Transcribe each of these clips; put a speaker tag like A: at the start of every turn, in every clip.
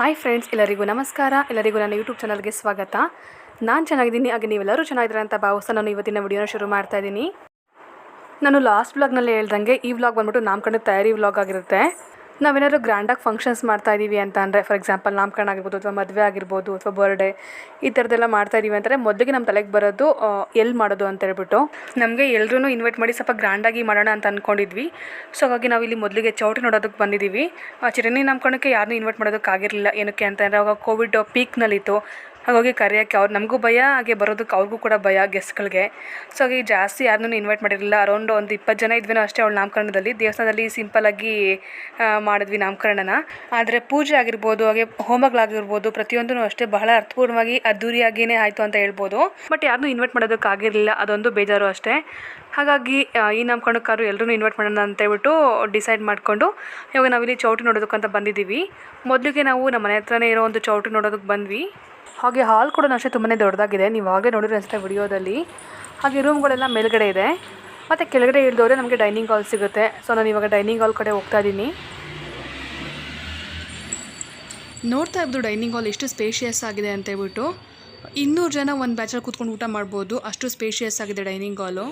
A: Hi friends ಎಲ್ಲರಿಗೂ ನಮಸ್ಕಾರ. ಎಲ್ಲರಿಗೂ ನನ್ನ ಯೂಟ್ಯೂಬ್ ಚಾನಲ್ಗೆ ಸ್ವಾಗತ. ನಾನು ಚೆನ್ನಾಗಿದ್ದೀನಿ, ಹಾಗೆ ನೀವೆಲ್ಲರೂ ಚೆನ್ನಾಗಿದ್ದೀರ ಅಂತ ಭಾವಿಸ್ತಾ ನಾನು ಇವತ್ತಿನ ವಿಡಿಯೋನ ಶುರು ಮಾಡ್ತಾ ಇದ್ದೀನಿ. ನಾನು ಲಾಸ್ಟ್ ವ್ಲಾಗ್ನಲ್ಲಿ ಹೇಳ್ದಂಗೆ ಈ ವ್ಲಾಗ್ ಬಂದ್ಬಿಟ್ಟು ನಾಮಕಂಡ ತಯಾರಿ ವ್ಲಾಗ್ ಆಗಿರುತ್ತೆ. ನಾವೇನಾದ್ರು ಗ್ರ್ಯಾಂಡಾಗಿ ಫಂಕ್ಷನ್ಸ್ ಮಾಡ್ತಾ ಇದ್ದೀವಿ ಅಂತ ಅಂದರೆ ಫಾರ್ ಎಕ್ಸಾಂಪಲ್ ನಾಮಕರಣ ಆಗಿರ್ಬೋದು ಅಥವಾ ಮದುವೆ ಆಗಿರ್ಬೋದು ಅಥವಾ ಬರ್ಡೇ ಈ ಥರದ್ದೆಲ್ಲ ಮಾಡ್ತಾ ಇದ್ದೀವಿ ಅಂತಂದರೆ ಮೊದಲಿಗೆ ನಮ್ಮ ತಲೆಗೆ ಬರೋದು ಎಲ್ಲಿ ಮಾಡೋದು ಅಂತ ಹೇಳ್ಬಿಟ್ಟು. ನಮಗೆ ಎಲ್ಲರೂ ಇನ್ವೈಟ್ ಮಾಡಿ ಸ್ವಲ್ಪ ಗ್ರ್ಯಾಂಡಾಗಿ ಮಾಡೋಣ ಅಂತ ಅಂದ್ಕೊಂಡಿದ್ವಿ ಸೊ ಹಾಗಾಗಿ ನಾವು ಇಲ್ಲಿ ಮೊದಲಿಗೆ ಚೌಟಿ ನೋಡೋದಕ್ಕೆ ಬಂದಿದ್ದೀವಿ ಚಿರಣಿ ನಾಮಕರಣಕ್ಕೆ ಯಾರನ್ನೂ ಇನ್ವೈಟ್ ಮಾಡೋದಕ್ಕಾಗಿರಲಿಲ್ಲ ಏನಕ್ಕೆ ಅಂತಂದರೆ ಅವಾಗ ಕೋವಿಡ್ ಪೀಕ್ನಲ್ಲಿತ್ತು ಹಾಗಾಗಿ ಕರೆಯೋಕ್ಕೆ ಅವ್ರು ನಮಗೂ ಭಯ, ಹಾಗೆ ಬರೋದಕ್ಕೆ ಅವ್ರಿಗೂ ಕೂಡ ಭಯ ಗೆಸ್ಟ್ಗಳಿಗೆ ಸೊ ಹಾಗೆ ಜಾಸ್ತಿ ಯಾರನ್ನೂ ಇನ್ವೈಟ್ ಮಾಡಿರಲಿಲ್ಲ. ಅರೌಂಡ್ ಒಂದು ಇಪ್ಪತ್ತು ಜನ ಇದ್ವಿನೋ ಅಷ್ಟೇ ಅವಳು ನಾಮಕರಣದಲ್ಲಿ. ದೇವಸ್ಥಾನದಲ್ಲಿ ಸಿಂಪಲ್ಲಾಗಿ ಮಾಡಿದ್ವಿ ನಾಮಕರಣನ. ಆದರೆ ಪೂಜೆ ಆಗಿರ್ಬೋದು, ಹಾಗೆ ಹೋಮಗಳಾಗಿರ್ಬೋದು ಪ್ರತಿಯೊಂದೂ ಅಷ್ಟೇ ಬಹಳ ಅರ್ಥಪೂರ್ಣವಾಗಿ ಅದ್ದೂರಿಯಾಗಿಯೇ ಆಯಿತು ಅಂತ ಹೇಳ್ಬೋದು. ಬಟ್ ಯಾರನ್ನೂ ಇನ್ವೈಟ್ ಮಾಡೋದಕ್ಕಾಗಿರಲಿಲ್ಲ ಅದೊಂದು ಬೇಜಾರು ಅಷ್ಟೇ. ಹಾಗಾಗಿ ಈ ನಾಮಕರಣಕ್ಕಾರು ಎಲ್ಲರೂ ಇನ್ವೈಟ್ ಮಾಡೋಣ ಅಂತ ಹೇಳ್ಬಿಟ್ಟು ಡಿಸೈಡ್ ಮಾಡಿಕೊಂಡು, ಇವಾಗ ನಾವಿಲ್ಲಿ ಚೌಟಿ ನೋಡೋದಕ್ಕಂತ ಬಂದಿದ್ದೀವಿ. ಮೊದಲಿಗೆ ನಾವು ನಮ್ಮ ಮನೆ ಹತ್ರನೇ ಇರೋ ಒಂದು ಚೌಟ್ರಿ ನೋಡೋದಕ್ಕೆ ಬಂದ್ವಿ. ಹಾಗೆ ಹಾಲ್ ಕೂಡ ಅಷ್ಟೇ ತುಂಬಾ ದೊಡ್ಡದಾಗಿದೆ. ನೀವು ಹಾಗೆ ನೋಡಿದ್ರೆ ಅನಿಸುತ್ತೆ ವಿಡಿಯೋದಲ್ಲಿ. ಹಾಗೆ ರೂಮ್ಗಳೆಲ್ಲ ಮೇಲ್ಗಡೆ ಇದೆ. ಮತ್ತು ಕೆಳಗಡೆ ಇಳಿದವ್ರೆ ನಮಗೆ ಡೈನಿಂಗ್ ಹಾಲ್ ಸಿಗುತ್ತೆ. ಸೊ, ನಾನು ಇವಾಗ ಡೈನಿಂಗ್ ಹಾಲ್ ಕಡೆ ಹೋಗ್ತಾ ಇದ್ದೀನಿ. ನೋಡ್ತಾ ಇದ್ದು ಡೈನಿಂಗ್ ಹಾಲ್ ಎಷ್ಟು ಸ್ಪೇಷಿಯಸ್ ಆಗಿದೆ ಅಂತ ಹೇಳ್ಬಿಟ್ಟು ಇನ್ನೂರು ಜನ ಒಂದು ಬ್ಯಾಚಲ್ಲಿ ಕೂತ್ಕೊಂಡು ಊಟ ಮಾಡ್ಬೋದು. ಅಷ್ಟು ಸ್ಪೇಷಿಯಸ್ ಆಗಿದೆ ಡೈನಿಂಗ್ ಹಾಲು.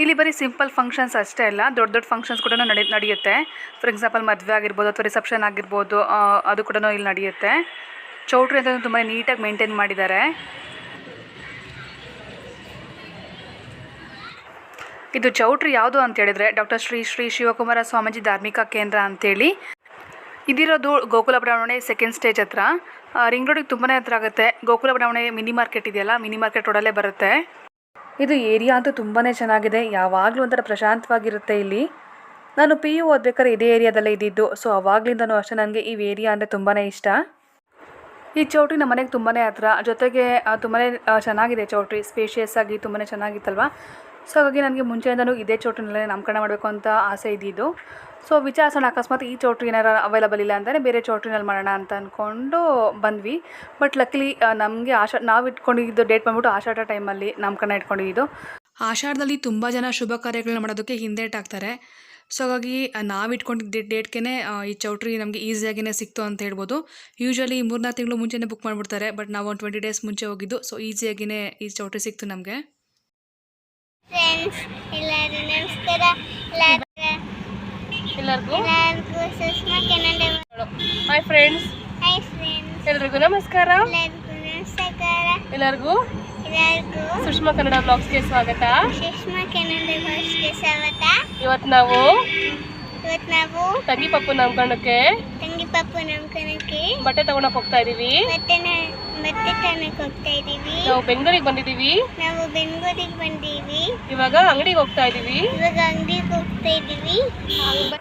A: ಇಲ್ಲಿ ಬರೀ ಸಿಂಪಲ್ ಫಂಕ್ಷನ್ಸ್ ಅಷ್ಟೇ ಅಲ್ಲ, ದೊಡ್ಡ ದೊಡ್ಡ ಫಂಕ್ಷನ್ಸ್ ಕೂಡ ನಡೆ, ನಡೆಯುತ್ತೆ. ಫಾರ್ ಎಕ್ಸಾಂಪಲ್ ಮದುವೆ ಆಗಿರ್ಬೋದು ಅಥವಾ ರಿಸೆಪ್ಷನ್ ಆಗಿರ್ಬೋದು ಅದು ಕೂಡ ಇಲ್ಲಿ ನಡೆಯುತ್ತೆ. ಚೌಟ್ರಿ ಅಂತ ತುಂಬ ನೀಟಾಗಿ ಮೇಂಟೈನ್ ಮಾಡಿದ್ದಾರೆ. ಇದು ಚೌಟ್ರಿ ಯಾವುದು ಅಂತ ಹೇಳಿದ್ರೆ ಡಾಕ್ಟರ್ ಶ್ರೀ ಶ್ರೀ ಶಿವಕುಮಾರ ಸ್ವಾಮೀಜಿ ಧಾರ್ಮಿಕ ಕೇಂದ್ರ ಅಂತೇಳಿ. ಇದಿರೋದು ಗೋಕುಲ ಬಡಾವಣೆ ಸೆಕೆಂಡ್ ಸ್ಟೇಜ್ ಹತ್ರ. ರಿಂಗ್ ರೋಡಿಗೆ ತುಂಬಾ ಹತ್ರ ಆಗುತ್ತೆ. ಗೋಕುಲ ಬಡಾವಣೆ ಮಿನಿ ಮಾರ್ಕೆಟ್ ಇದೆಯಲ್ಲ ಮಿನಿ ಮಾರ್ಕೆಟ್ ರೋಡಲ್ಲೇ ಬರುತ್ತೆ. ಇದು ಏರಿಯಾ ಅಂತೂ ತುಂಬಾ ಚೆನ್ನಾಗಿದೆ. ಯಾವಾಗಲೂ ಒಂಥರ ಪ್ರಶಾಂತವಾಗಿರುತ್ತೆ ಇಲ್ಲಿ. ನಾನು ಪಿ ಯು ಓದ್ಬೇಕಾದ್ರೆ ಇದೇ ಏರಿಯಾದಲ್ಲೇ ಇದ್ದಿದ್ದು. ಸೊ ಅವಾಗ್ಲಿಂದನೂ ಅಷ್ಟೇ ನನಗೆ ಈ ಏರಿಯಾ ಅಂದರೆ ತುಂಬಾ ಇಷ್ಟ. ಈ ಚೌಟ್ರಿ ನಮ್ಮ ಮನೆಗೆ ತುಂಬಾ ಹತ್ರ. ಜೊತೆಗೆ ತುಂಬಾ ಚೆನ್ನಾಗಿದೆ ಚೌಟ್ರಿ. ಸ್ಪೇಷಿಯಸ್ ಆಗಿ ತುಂಬಾ ಚೆನ್ನಾಗಿತ್ತಲ್ವ? ಸೊ ಹಾಗಾಗಿ ನನಗೆ ಮುಂಚೆಯಿಂದನೂ ಇದೇ ಚೌಟ್ರಿನಲ್ಲೇ ನಾಮಕರಣ ಮಾಡಬೇಕು ಅಂತ ಆಸೆ ಇದ್ದಿದ್ದು. ಸೊ ವಿಚಾರಿಸೋಣ. ಅಕಸ್ಮಾತ್ ಈ ಚೌಟ್ರಿ ಏನಾರು ಅವೈಲಬಲ್ ಇಲ್ಲ ಅಂತಲೇ ಬೇರೆ ಚೌಟ್ರಿನಲ್ಲಿ ಮಾಡೋಣ ಅಂತ ಅಂದ್ಕೊಂಡು ಬಂದ್ವಿ. ಬಟ್ ಲಕ್ಲಿ ನಮಗೆ ಆಶಾ ನಾವು ಇಟ್ಕೊಂಡಿದ್ದು ಡೇಟ್ ಬಂದ್ಬಿಟ್ಟು ಆಷಾಢ ಟೈಮಲ್ಲಿ ನಮ್ಮ ಕಣ್ಣ ಇಟ್ಕೊಂಡಿದ್ದು. ಆಷಾಢದಲ್ಲಿ ತುಂಬ ಜನ ಶುಭ ಕಾರ್ಯಗಳನ್ನ ಮಾಡೋದಕ್ಕೆ ಹಿಂದೇಟಾಗ್ತಾರೆ ಸೊ ಹಾಗಾಗಿ ನಾವು ಇಟ್ಕೊಂಡಿದ್ದ ಡೇಟ್ಗೆ ಈ ಚೌಟ್ರಿ ನಮಗೆ ಈಸಿಯಾಗಿಯೇ ಸಿಕ್ತು ಅಂತ ಹೇಳ್ಬೋದು. ಯೂಶ್ವಲಿ ಮೂರ್ನಾಲ್ಕು ತಿಂಗಳು ಮುಂಚೆನೇ ಬುಕ್ ಮಾಡಿಬಿಡ್ತಾರೆ ಬಟ್ ನಾವು ಒಂದು ಟ್ವೆಂಟಿ ಡೇಸ್ ಮುಂಚೆ ಹೋಗಿದ್ದು. ಸೊ ಈಸಿಯಾಗಿಯೇ ಈ ಚೌಟ್ರಿ ಸಿಕ್ತು ನಮಗೆ.
B: ಫ್ರೆಂಡ್ಸ್ ಎಲ್ಲರೂ ನಮಸ್ಕಾರ. ಎಲ್ಲರಿಗೂ?
A: ಹಾಯ್ ಫ್ರೆಂಡ್ಸ್ ಎಲ್ರಿಗೂ ನಮಸ್ಕಾರ.
B: ಎಲ್ಲರಿಗೂ ನಮಸ್ಕಾರ.
A: ಎಲ್ಲರಿಗೂ?
B: ಎಲ್ಲರಿಗೂ.
A: ಸುಷ್ಮಾ ಕನ್ನಡ ಬ್ಲಾಗ್ಸ್ಗೆ ಸ್ವಾಗತ.
B: ಸುಷ್ಮಾ ಕನ್ನಡ ಬ್ಲಾಗ್ಸ್ಗೆ ಸ್ವಾಗತ.
A: ಇವತ್ತು ನಾವು
B: ಇವತ್ತು ನಾವು
A: ತಂಗಿ ಪಪ್ಪು ನಾಮಕರಣಕ್ಕೆ
B: ತಂಗಿ ಪಪ್ಪು ನಮ್ಕನಕ್ಕೆ
A: ಬಟ್ಟೆ ತಗೊಳಕ್ ಹೋಗ್ತಾ ಇದೀವಿ.
B: ಮತ್ತೆ ಮತ್ತೆ ತನಕ ಹೋಗ್ತಾ ಇದ್ದೀವಿ
A: ನಾವು ಬೆಂಗಳೂರಿಗೆ ಬಂದಿದೀವಿ
B: ನಾವು ಬೆಂಗಳೂರಿಗೆ ಬಂದೀವಿ.
A: ಇವಾಗ ಅಂಗಡಿಗೆ ಹೋಗ್ತಾ ಇದೀವಿ.
B: ಇವಾಗ ಅಂಗಡಿಗೆ ಹೋಗ್ತಾ ಇದೀವಿ.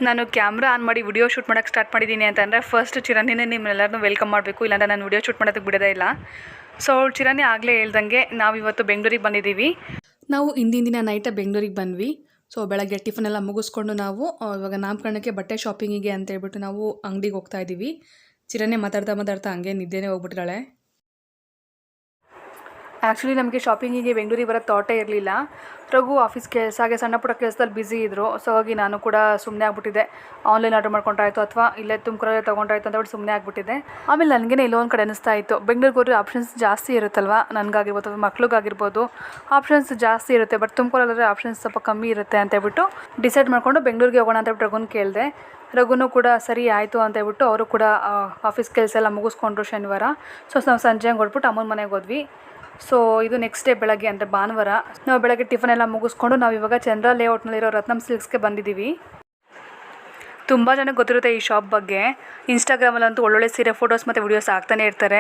A: ನಾನು ಕ್ಯಾಮ್ರಾ ಆನ್ ಮಾಡಿ ವಿಡಿಯೋ ಶೂಟ್ ಮಾಡೋಕ್ಕೆ ಸ್ಟಾರ್ಟ್ ಮಾಡಿದ್ದೀನಿ ಅಂತಂದರೆ ಫಸ್ಟ್ ಚಿರನಿನೇ ನಿಮ್ಮೆಲ್ಲರನ್ನೂ ವೆಲ್ಕಮ್ ಮಾಡಬೇಕು. ಇಲ್ಲಾಂದ್ರೆ ನಾನು ವಿಡಿಯೋ ಶೂಟ್ ಮಾಡೋದಕ್ಕೆ ಬಿಡೋದೇ ಇಲ್ಲ. ಸೊ ಚಿರನಿ ಆಗಲೇ ಹೇಳ್ದಂಗೆ ನಾವು ಇವತ್ತು ಬೆಂಗಳೂರಿಗೆ ಬಂದಿದ್ದೀವಿ. ನಾವು ಇಂದಿನ ದಿನ ನೈಟ ಬೆಂಗಳೂರಿಗೆ ಬಂದ್ವಿ. ಸೊ ಬೆಳಗ್ಗೆ ಟಿಫನ್ ಎಲ್ಲ ಮುಗಿಸ್ಕೊಂಡು ನಾವು ಇವಾಗ ನಾಮಕರಣಕ್ಕೆ ಬಟ್ಟೆ ಶಾಪಿಂಗಿಗೆ ಅಂತ ಹೇಳ್ಬಿಟ್ಟು ನಾವು ಅಂಗಡಿಗೆ ಹೋಗ್ತಾ ಇದ್ದೀವಿ ಚಿರನೆ ಮಾತಾಡ್ತಾ ಮಾತಾಡ್ತಾ ಹಂಗೆ ನಿದ್ದೆನೇ ಹೋಗ್ಬಿಟ್ಟಿದ್ದಾಳೆ. ಆ್ಯಕ್ಚುಲಿ ನಮಗೆ ಶಾಪಿಂಗಿಗೆ ಬೆಂಗಳೂರಿಗೆ ಬರೋ ಥಾಟೇ ಇರಲಿಲ್ಲ. ರಘು ಆಫೀಸ್ ಕೆಲಸ, ಹಾಗೆ ಸಣ್ಣ ಪುಟ್ಟ ಕೆಲಸದಲ್ಲಿ ಬ್ಯುಸಿ ಇದ್ದರು ಸೊ ಹಾಗಾಗಿ ನಾನು ಕೂಡ ಸುಮ್ಮನೆ ಆಗ್ಬಿಟ್ಟಿದ್ದೆ. ಆನ್ಲೈನ್ ಆರ್ಡರ್ ಮಾಡ್ಕೊಂಡ್ರಾಯ್ತು ಅಥವಾ ಇಲ್ಲೇ ತುಮಕೂರಲ್ಲೇ ತೊಗೊಂಡ್ರಾಯ್ತು ಅಂತ ಹೇಳಿ ಸುಮ್ಮನೆ ಆಗ್ಬಿಟ್ಟಿದ್ದೆ. ಆಮೇಲೆ ನನಗೇನೆ ಎಲ್ಲೋ ಒಂದು ಕಡೆ ಅನಿಸ್ತಾ ಇತ್ತು. ಬೆಂಗಳೂರಿಗೆ ಹೋದ್ರೆ ಆಪ್ಷನ್ಸ್ ಜಾಸ್ತಿ ಇರುತ್ತಲ್ವ? ನನಗಾಗಿರ್ಬೋದು ಅಥವಾ ಮಕ್ಳಿಗಾಗಿರ್ಬೋದು. ಆಪ್ಷನ್ಸ್ ಜಾಸ್ತಿ ಇರುತ್ತೆ ಬಟ್ ತುಮಕೂರಲ್ಲಾದ್ರೆ ಆಪ್ಷನ್ಸ್ ಸ್ವಲ್ಪ ಕಮ್ಮಿ ಇರುತ್ತೆ ಅಂತ ಹೇಳ್ಬಿಟ್ಟು ಡಿಸೈಡ್ ಮಾಡಿಕೊಂಡು ಬೆಂಗಳೂರಿಗೆ ಹೋಗೋಣ ಅಂತ ರಘುನ ಕೇಳಿದೆ. ರಘುನು ಕೂಡ ಸರಿ ಆಯಿತು ಅಂತ ಹೇಳ್ಬಿಟ್ಟು ಅವರು ಕೂಡ ಆಫೀಸ್ ಕೆಲಸ ಎಲ್ಲ ಮುಗಿಸ್ಕೊಂಡ್ರು ಶನಿವಾರ. ಸೊ ನಾವು ಸಂಜೆ ಹೊರಟ್ಬಿಟ್ಟು ಅಮ್ಮನ ಮನೆಗೆ ಹೋದ್ವಿ. ಸೊ ಇದು ನೆಕ್ಸ್ಟ್ ಡೇ ಬೆಳಗ್ಗೆ ಅಂದರೆ ಭಾನುವಾರ. ನಾವು ಬೆಳಗ್ಗೆ ಟಿಫನ್ ಎಲ್ಲ ಮುಗಿಸ್ಕೊಂಡು ನಾವು ಇವಾಗ ಚಂದ್ರ ಲೇಔಟ್ನಲ್ಲಿರೋ ರತ್ನಂ ಸಿಲ್ಕ್ಸ್ಗೆ ಬಂದಿದ್ದೀವಿ ತುಂಬ ಜನಕ್ಕೆ ಗೊತ್ತಿರುತ್ತೆ ಈ ಶಾಪ್ ಬಗ್ಗೆ. ಇನ್ಸ್ಟಾಗ್ರಾಮಲ್ಲಂತೂ ಒಳ್ಳೊಳ್ಳೆ ಸೀರೆ ಫೋಟೋಸ್ ಮತ್ತು ವಿಡಿಯೋಸ್ ಹಾಕ್ತಾನೆ ಇರ್ತಾರೆ.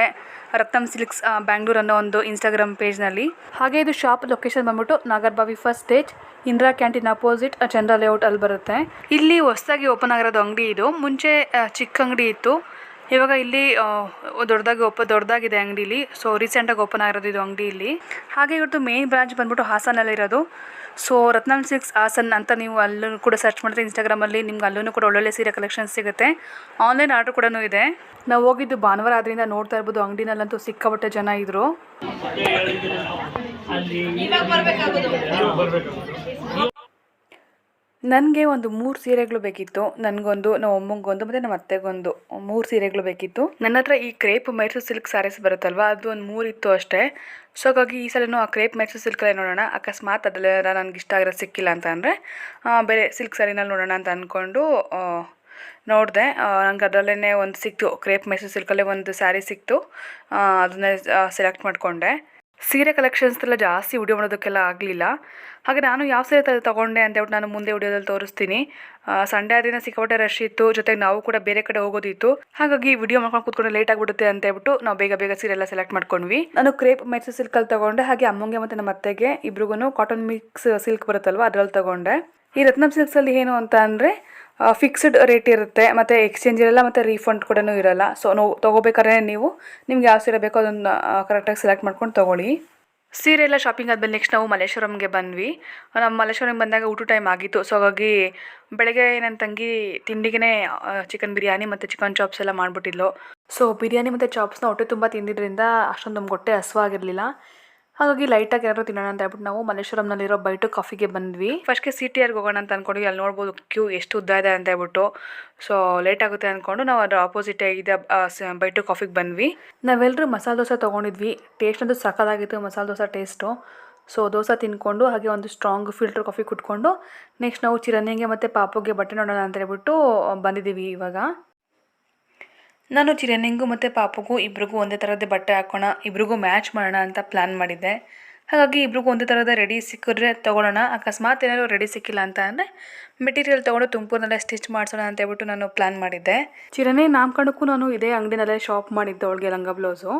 A: ರತ್ನಂ ಸಿಲ್ಕ್ಸ್ ಬ್ಯಾಂಗ್ಳೂರ್ ಅನ್ನೋ ಒಂದು ಇನ್ಸ್ಟಾಗ್ರಾಮ್ ಪೇಜ್ನಲ್ಲಿ ಹಾಗೆ ಇದು ಶಾಪ್ ಲೊಕೇಶನ್ ಬಂದ್ಬಿಟ್ಟು Nagarbhavi first stage Indira canteen opposite Chandra layout ಅಲ್ಲಿ ಬರುತ್ತೆ. ಇಲ್ಲಿ ಹೊಸದಾಗಿ ಓಪನ್ ಆಗಿರೋದು ಅಂಗಡಿ ಇದು. ಮುಂಚೆ ಚಿಕ್ಕ ಅಂಗಡಿ ಇತ್ತು. ಇವಾಗ ಇಲ್ಲಿ ದೊಡ್ಡದಾಗಿ ಓಪ ದೊಡ್ಡದಾಗಿದೆ ಅಂಗಡಿಲಿ. ಸೊ ರೀಸೆಂಟಾಗಿ ಓಪನ್ ಆಗಿರೋದು ಇದು ಅಂಗಡಿ ಇಲ್ಲಿ ಹಾಗೆ ಇವ್ರದ್ದು ಮೇನ್ ಬ್ರಾಂಚ್ ಬಂದ್ಬಿಟ್ಟು ಹಾಸನಲ್ಲಿರೋದು ಸೊ ರತ್ನಾಲ್ ಸಿಕ್ಸ್ ಹಾಸನ್ ಅಂತ ನೀವು ಅಲ್ಲೂ ಕೂಡ ಸರ್ಚ್ ಮಾಡಿದ್ರೆ ಇನ್ಸ್ಟಾಗ್ರಾಮಲ್ಲಿ ನಿಮ್ಗೆ ಅಲ್ಲೂ ಕೂಡ ಒಳ್ಳೊಳ್ಳೆ ಸೀರೆ ಕಲೆಕ್ಷನ್ ಸಿಗುತ್ತೆ. ಆನ್ಲೈನ್ ಆರ್ಡರ್ ಕೂಡ ಇದೆ. ನಾವು ಹೋಗಿದ್ದು ಭಾನುವಾರ ಆದ್ರಿಂದ ನೋಡ್ತಾ ಇರ್ಬೋದು, ಅಂಗಡಿನಲ್ಲಂತೂ ಸಿಕ್ಕಾಪಟ್ಟೆ ಜನ ಇದ್ರು. ನನಗೆ ಒಂದು ಮೂರು ಸೀರೆಗಳು ಬೇಕಿತ್ತು. ನನಗೊಂದು, ನಮ್ಮ ಅಮ್ಮಂಗೊಂದು, ಮತ್ತು ನಮ್ಮ ಅತ್ತೆಗೊಂದು ಮೂರು ಸೀರೆಗಳು ಬೇಕಿತ್ತು. ನನ್ನ ಹತ್ರ ಈ ಕ್ರೇಪ್ ಮೈಸೂರು ಸಿಲ್ಕ್ ಸ್ಯಾರೀಸ್ ಬರುತ್ತಲ್ವ? ಅದು ಒಂದು ಮೂರು ಇತ್ತು ಅಷ್ಟೇ. ಸೊ ಹಾಗಾಗಿ ಈ ಸಲನೂ ಆ ಕ್ರೇಪ್ ಮೈಸೂರು ಸಿಲ್ಕಲ್ಲೇ ನೋಡೋಣ. ಅಕಸ್ಮಾತ್ ಅದೆಲ್ಲ ನನಗೆ ಇಷ್ಟ ಆಗಿರೋ ಸಿಕ್ಕಿಲ್ಲ ಅಂತ ಅಂದರೆ ಬೇರೆ ಸಿಲ್ಕ್ ಸ್ಯಾರಿನಲ್ಲಿ ನೋಡೋಣ ಅಂತ ಅಂದ್ಕೊಂಡು ನೋಡಿದೆ. ನಂಗೆ ಅದರಲ್ಲೇ ಒಂದು ಸಿಕ್ತು. ಕ್ರೇಪ್ ಮೈಸೂರು ಸಿಲ್ಕಲ್ಲೇ ಒಂದು ಸ್ಯಾರಿ ಸಿಕ್ತು. ಅದನ್ನೇ ಸೆಲೆಕ್ಟ್ ಮಾಡಿಕೊಂಡೆ. ಸೀರೆ ಕಲೆಕ್ಷನ್ಸ್ದೆಲ್ಲ ಜಾಸ್ತಿ ವಿಡಿಯೋ ಮಾಡೋದಕ್ಕೆಲ್ಲ ಆಗಲಿಲ್ಲ. ಹಾಗೆ ನಾನು ಯಾವ ಸೀರೆ ತರ ತೊಗೊಂಡೆ ಅಂತ ಹೇಳ್ಬಿಟ್ಟು ನಾನು ಮುಂದೆ ವಿಡಿಯೋದಲ್ಲಿ ತೋರಿಸ್ತೀನಿ. ಸಂಡೇ ದಿನ ಸಿಕ್ಕಾಪಟ್ಟೆ ರಶ್ ಇತ್ತು. ಜೊತೆಗೆ ನಾವು ಕೂಡ ಬೇರೆ ಕಡೆ ಹೋಗೋದಿತ್ತು. ಹಾಗಾಗಿ ವಿಡಿಯೋ ಮಾಡ್ಕೊಂಡು ಕೂತ್ಕೊಂಡು ಲೇಟ್ ಆಗಿಬಿಡುತ್ತೆ ಅಂತ ಹೇಳ್ಬಿಟ್ಟು ನಾವು ಬೇಗ ಬೇಗ ಸೀರೆ ಎಲ್ಲ ಸೆಲೆಕ್ಟ್ ಮಾಡ್ಕೊಂಡ್ವಿ. ನಾನು ಕ್ರೇಪ್ ಮೈಸೂರು ಸಿಲ್ಕಲ್ಲಿ ತೊಗೊಂಡೆ. ಹಾಗೆ ಅಮ್ಮಂಗೆ ಮತ್ತು ನಮ್ಮ ಅತ್ತೆಗೆ ಇಬ್ರಿಗೂ ಕಾಟನ್ ಮಿಕ್ಸ್ ಸಿಲ್ಕ್ ಬರುತ್ತಲ್ವ, ಅದರಲ್ಲಿ ತೊಗೊಂಡೆ. ಈ ರತ್ನಂ ಸಿಲ್ಕ್ಸಲ್ಲಿ ಏನು ಅಂತ ಅಂದರೆ ಫಿಕ್ಸ್ಡ್ ರೇಟ್ ಇರುತ್ತೆ, ಮತ್ತು ಎಕ್ಸ್ಚೇಂಜ್ ಇರಲ್ಲ, ಮತ್ತು ರೀಫಂಡ್ ಕೂಡ ಇರಲ್ಲ. ಸೊ ನಾವು, ತೊಗೋಬೇಕಾದ್ರೆ ನೀವು ನಿಮ್ಗೆ ಯಾವ ಸೀರೆ ಬೇಕೋ ಅದನ್ನು ಕರೆಕ್ಟಾಗಿ ಸೆಲೆಕ್ಟ್ ಮಾಡ್ಕೊಂಡು ತೊಗೊಳ್ಳಿ. ಸೀರೆ ಎಲ್ಲ ಶಾಪಿಂಗ್ ಆದಮೇಲೆ ನೆಕ್ಸ್ಟ್ ನಾವು ಮಲ್ಲೇಶ್ವರಂಗೆ ಬಂದ್ವಿ. ನಮ್ಮ ಮಲ್ಲೇಶ್ವರಂಗೆ ಬಂದಾಗ ಊಟ ಟೈಮ್ ಆಗಿತ್ತು. ಸೊ ಹಾಗಾಗಿ ಬೆಳಗ್ಗೆ ನನ್ನ ತಂಗಿ ತಿಂಡಿಗೆ ಚಿಕನ್ ಬಿರಿಯಾನಿ ಮತ್ತು ಚಿಕನ್ ಚಾಪ್ಸ್ ಎಲ್ಲ ಮಾಡಿಬಿಟ್ಟಿದ್ಲು. ಸೊ ಬಿರಿಯಾನಿ ಮತ್ತು ಚಾಪ್ಸ್ನ ಹೊಟ್ಟೆ ತುಂಬ ತಿಂದಿದ್ದರಿಂದ ಅಷ್ಟೊಂದು ನಮ್ಗೆ ಹೊಟ್ಟೆ ಹಸುವಾಗಿರಲಿಲ್ಲ. ಹಾಗಾಗಿ ಲೈಟಾಗಿ ಏನಾದ್ರು ತಿನ್ನೋಣ ಅಂತ ಹೇಳ್ಬಿಟ್ಟು ನಾವು ಮಲ್ಲೇಶ್ವರಂನಲ್ಲಿರೋ ಬೈಟು ಕಾಫಿಗೆ ಬಂದ್ವಿ. ಫಸ್ಟ್ಗೆ ಸಿ ಟಿ ಆರ್ಗೆ ಹೋಗೋಣ ಅಂತ ಅಂದ್ಕೊಂಡ್ವಿ ಅಲ್ಲಿ ನೋಡ್ಬೋದು ಕ್ಯೂ ಎಷ್ಟು ಉದ್ದ ಇದೆ ಅಂತ ಹೇಳ್ಬಿಟ್ಟು. ಸೊ ಲೇಟ್ ಆಗುತ್ತೆ ಅಂದ್ಕೊಂಡು ನಾವು ಅದರ ಆಪೋಸಿಟ್ ಇದೆ ಬೈಟು ಕಾಫಿಗೆ ಬಂದ್ವಿ. ನಾವೆಲ್ಲರೂ ಮಸಾಲೆ ದೋಸೆ ತೊಗೊಂಡಿದ್ವಿ. ಟೇಸ್ಟ್ ಅಂತೂ ಸಕ್ಕದಾಗಿತ್ತು ಮಸಾಲೆ ದೋಸೆ ಟೇಸ್ಟು ಸೊ ದೋಸೆ ತಿನ್ಕೊಂಡು ಹಾಗೆ ಒಂದು ಸ್ಟ್ರಾಂಗ್ ಫಿಲ್ಟರ್ ಕಾಫಿ ಕುಟ್ಕೊಂಡು ನೆಕ್ಸ್ಟ್ ನಾವು ಚಿರನಿಗೆ ಮತ್ತು ಪಾಪುಗೆ ಬಟ್ಟೆ ನೋಡೋಣ ಅಂತ ಹೇಳ್ಬಿಟ್ಟು, ಬಂದಿದ್ದೀವಿ ಇವಾಗ. ನಾನು ಚಿರಣಿಂಗು ಮತ್ತು ಪಾಪುಗೂ ಇಬ್ರಿಗೂ ಒಂದೇ ಥರದ ಬಟ್ಟೆ ಹಾಕೋಣ, ಇಬ್ರಿಗೂ ಮ್ಯಾಚ್ ಮಾಡೋಣ ಅಂತ ಪ್ಲ್ಯಾನ್ ಮಾಡಿದ್ದೆ. ಹಾಗಾಗಿ ಇಬ್ರಿಗೂ ಒಂದೇ ಥರದ ರೆಡಿ ಸಿಕ್ಕಿದ್ರೆ ತೊಗೊಳ್ಳೋಣ. ಅಕಸ್ಮಾತ್ ಏನಾದರೂ ರೆಡಿ ಸಿಕ್ಕಿಲ್ಲ ಅಂತ ಅಂದರೆ ಮೆಟೀರಿಯಲ್ ತೊಗೊಂಡು ತುಮಕೂರಿನಲ್ಲೇ ಸ್ಟಿಚ್ ಮಾಡಿಸೋಣ ಅಂತ ಹೇಳ್ಬಿಟ್ಟು ನಾನು ಪ್ಲ್ಯಾನ್ ಮಾಡಿದ್ದೆ. ಚಿರನೇ ನಾಮಕರಣಕ್ಕೂ ನಾನು ಇದೇ ಅಂಗಡಿನಲ್ಲೇ ಶಾಪ್ ಮಾಡಿದ್ದೆ ಅವಳಿಗೆ ಲಂಗ ಬ್ಲೌಸು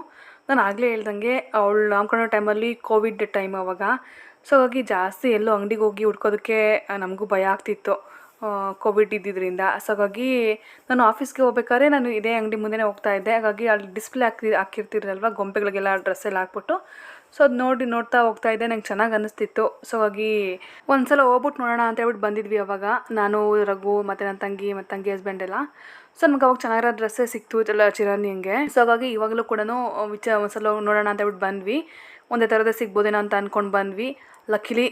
A: ನಾನು ಆಗಲೇ ಹೇಳ್ದಂಗೆ ಅವಳು ನಾಮಕರಣ ಟೈಮಲ್ಲಿ ಕೋವಿಡ್ ಟೈಮ್ ಅವಾಗ. ಸೊ ಹಾಗಾಗಿ ಜಾಸ್ತಿ ಎಲ್ಲೋ ಅಂಗಡಿಗೆ ಹೋಗಿ ಹುಡ್ಕೋದಕ್ಕೆ ನಮಗೂ ಭಯ ಆಗ್ತಿತ್ತು. ಕೋವಿಡ್ ಇದ್ದಿದ್ದರಿಂದ ಸೊ ಹಾಗಾಗಿ ನಾನು ಆಫೀಸ್ಗೆ ಹೋಗ್ಬೇಕಾದ್ರೆ ನಾನು ಇದೇ ಅಂಗಡಿ ಮುಂದೆನೇ ಹೋಗ್ತಾ ಇದ್ದೆ. ಹಾಗಾಗಿ ಅಲ್ಲಿ ಡಿಸ್ಪ್ಲೇ ಹಾಕಿ ಹಾಕಿರ್ತಿರಲ್ವ, ಗೊಂಬೆಗಳಿಗೆಲ್ಲ ಡ್ರೆಸ್ ಎಲ್ಲ ಹಾಕ್ಬಿಟ್ಟು. ಸೊ ಅದು ನೋಡಿ ನೋಡ್ತಾ ಹೋಗ್ತಾ ಇದ್ದೆ. ನಂಗೆ ಚೆನ್ನಾಗಿ ಅನಿಸ್ತಿತ್ತು. ಸೊ ಹಾಗಾಗಿ ಒಂದ್ಸಲ ಹೋಗ್ಬಿಟ್ಟು ನೋಡೋಣ ಅಂತ ಹೇಳ್ಬಿಟ್ಟು ಬಂದಿದ್ವಿ ಅವಾಗ. ನಾನು, ರಘು ಮತ್ತು ನನ್ನ ತಂಗಿ ಮತ್ತು ತಂಗಿ ಹಸ್ಬೆಂಡ್ ಎಲ್ಲ. ಸೊ ನಮ್ಗೆ ಅವಾಗ ಚೆನ್ನಾಗಿರೋ ಡ್ರೆಸ್ಸೇ ಸಿಕ್ತು, ಎಲ್ಲ ಚಿರಾನಿಯಂಗೆ ಸೊ ಹಾಗಾಗಿ ಇವಾಗಲೂ ಕೂಡ ವಿಚ ಒಂದ್ಸಲ ನೋಡೋಣ ಅಂತ ಹೇಳ್ಬಿಟ್ಟು ಬಂದ್ವಿ. ಒಂದೇ ಥರದೇ ಸಿಗ್ಬೋದೇನೋ ಅಂತ ಅಂದ್ಕೊಂಡು ಬಂದ್ವಿ. ಲಕ್ಕಿಲಿ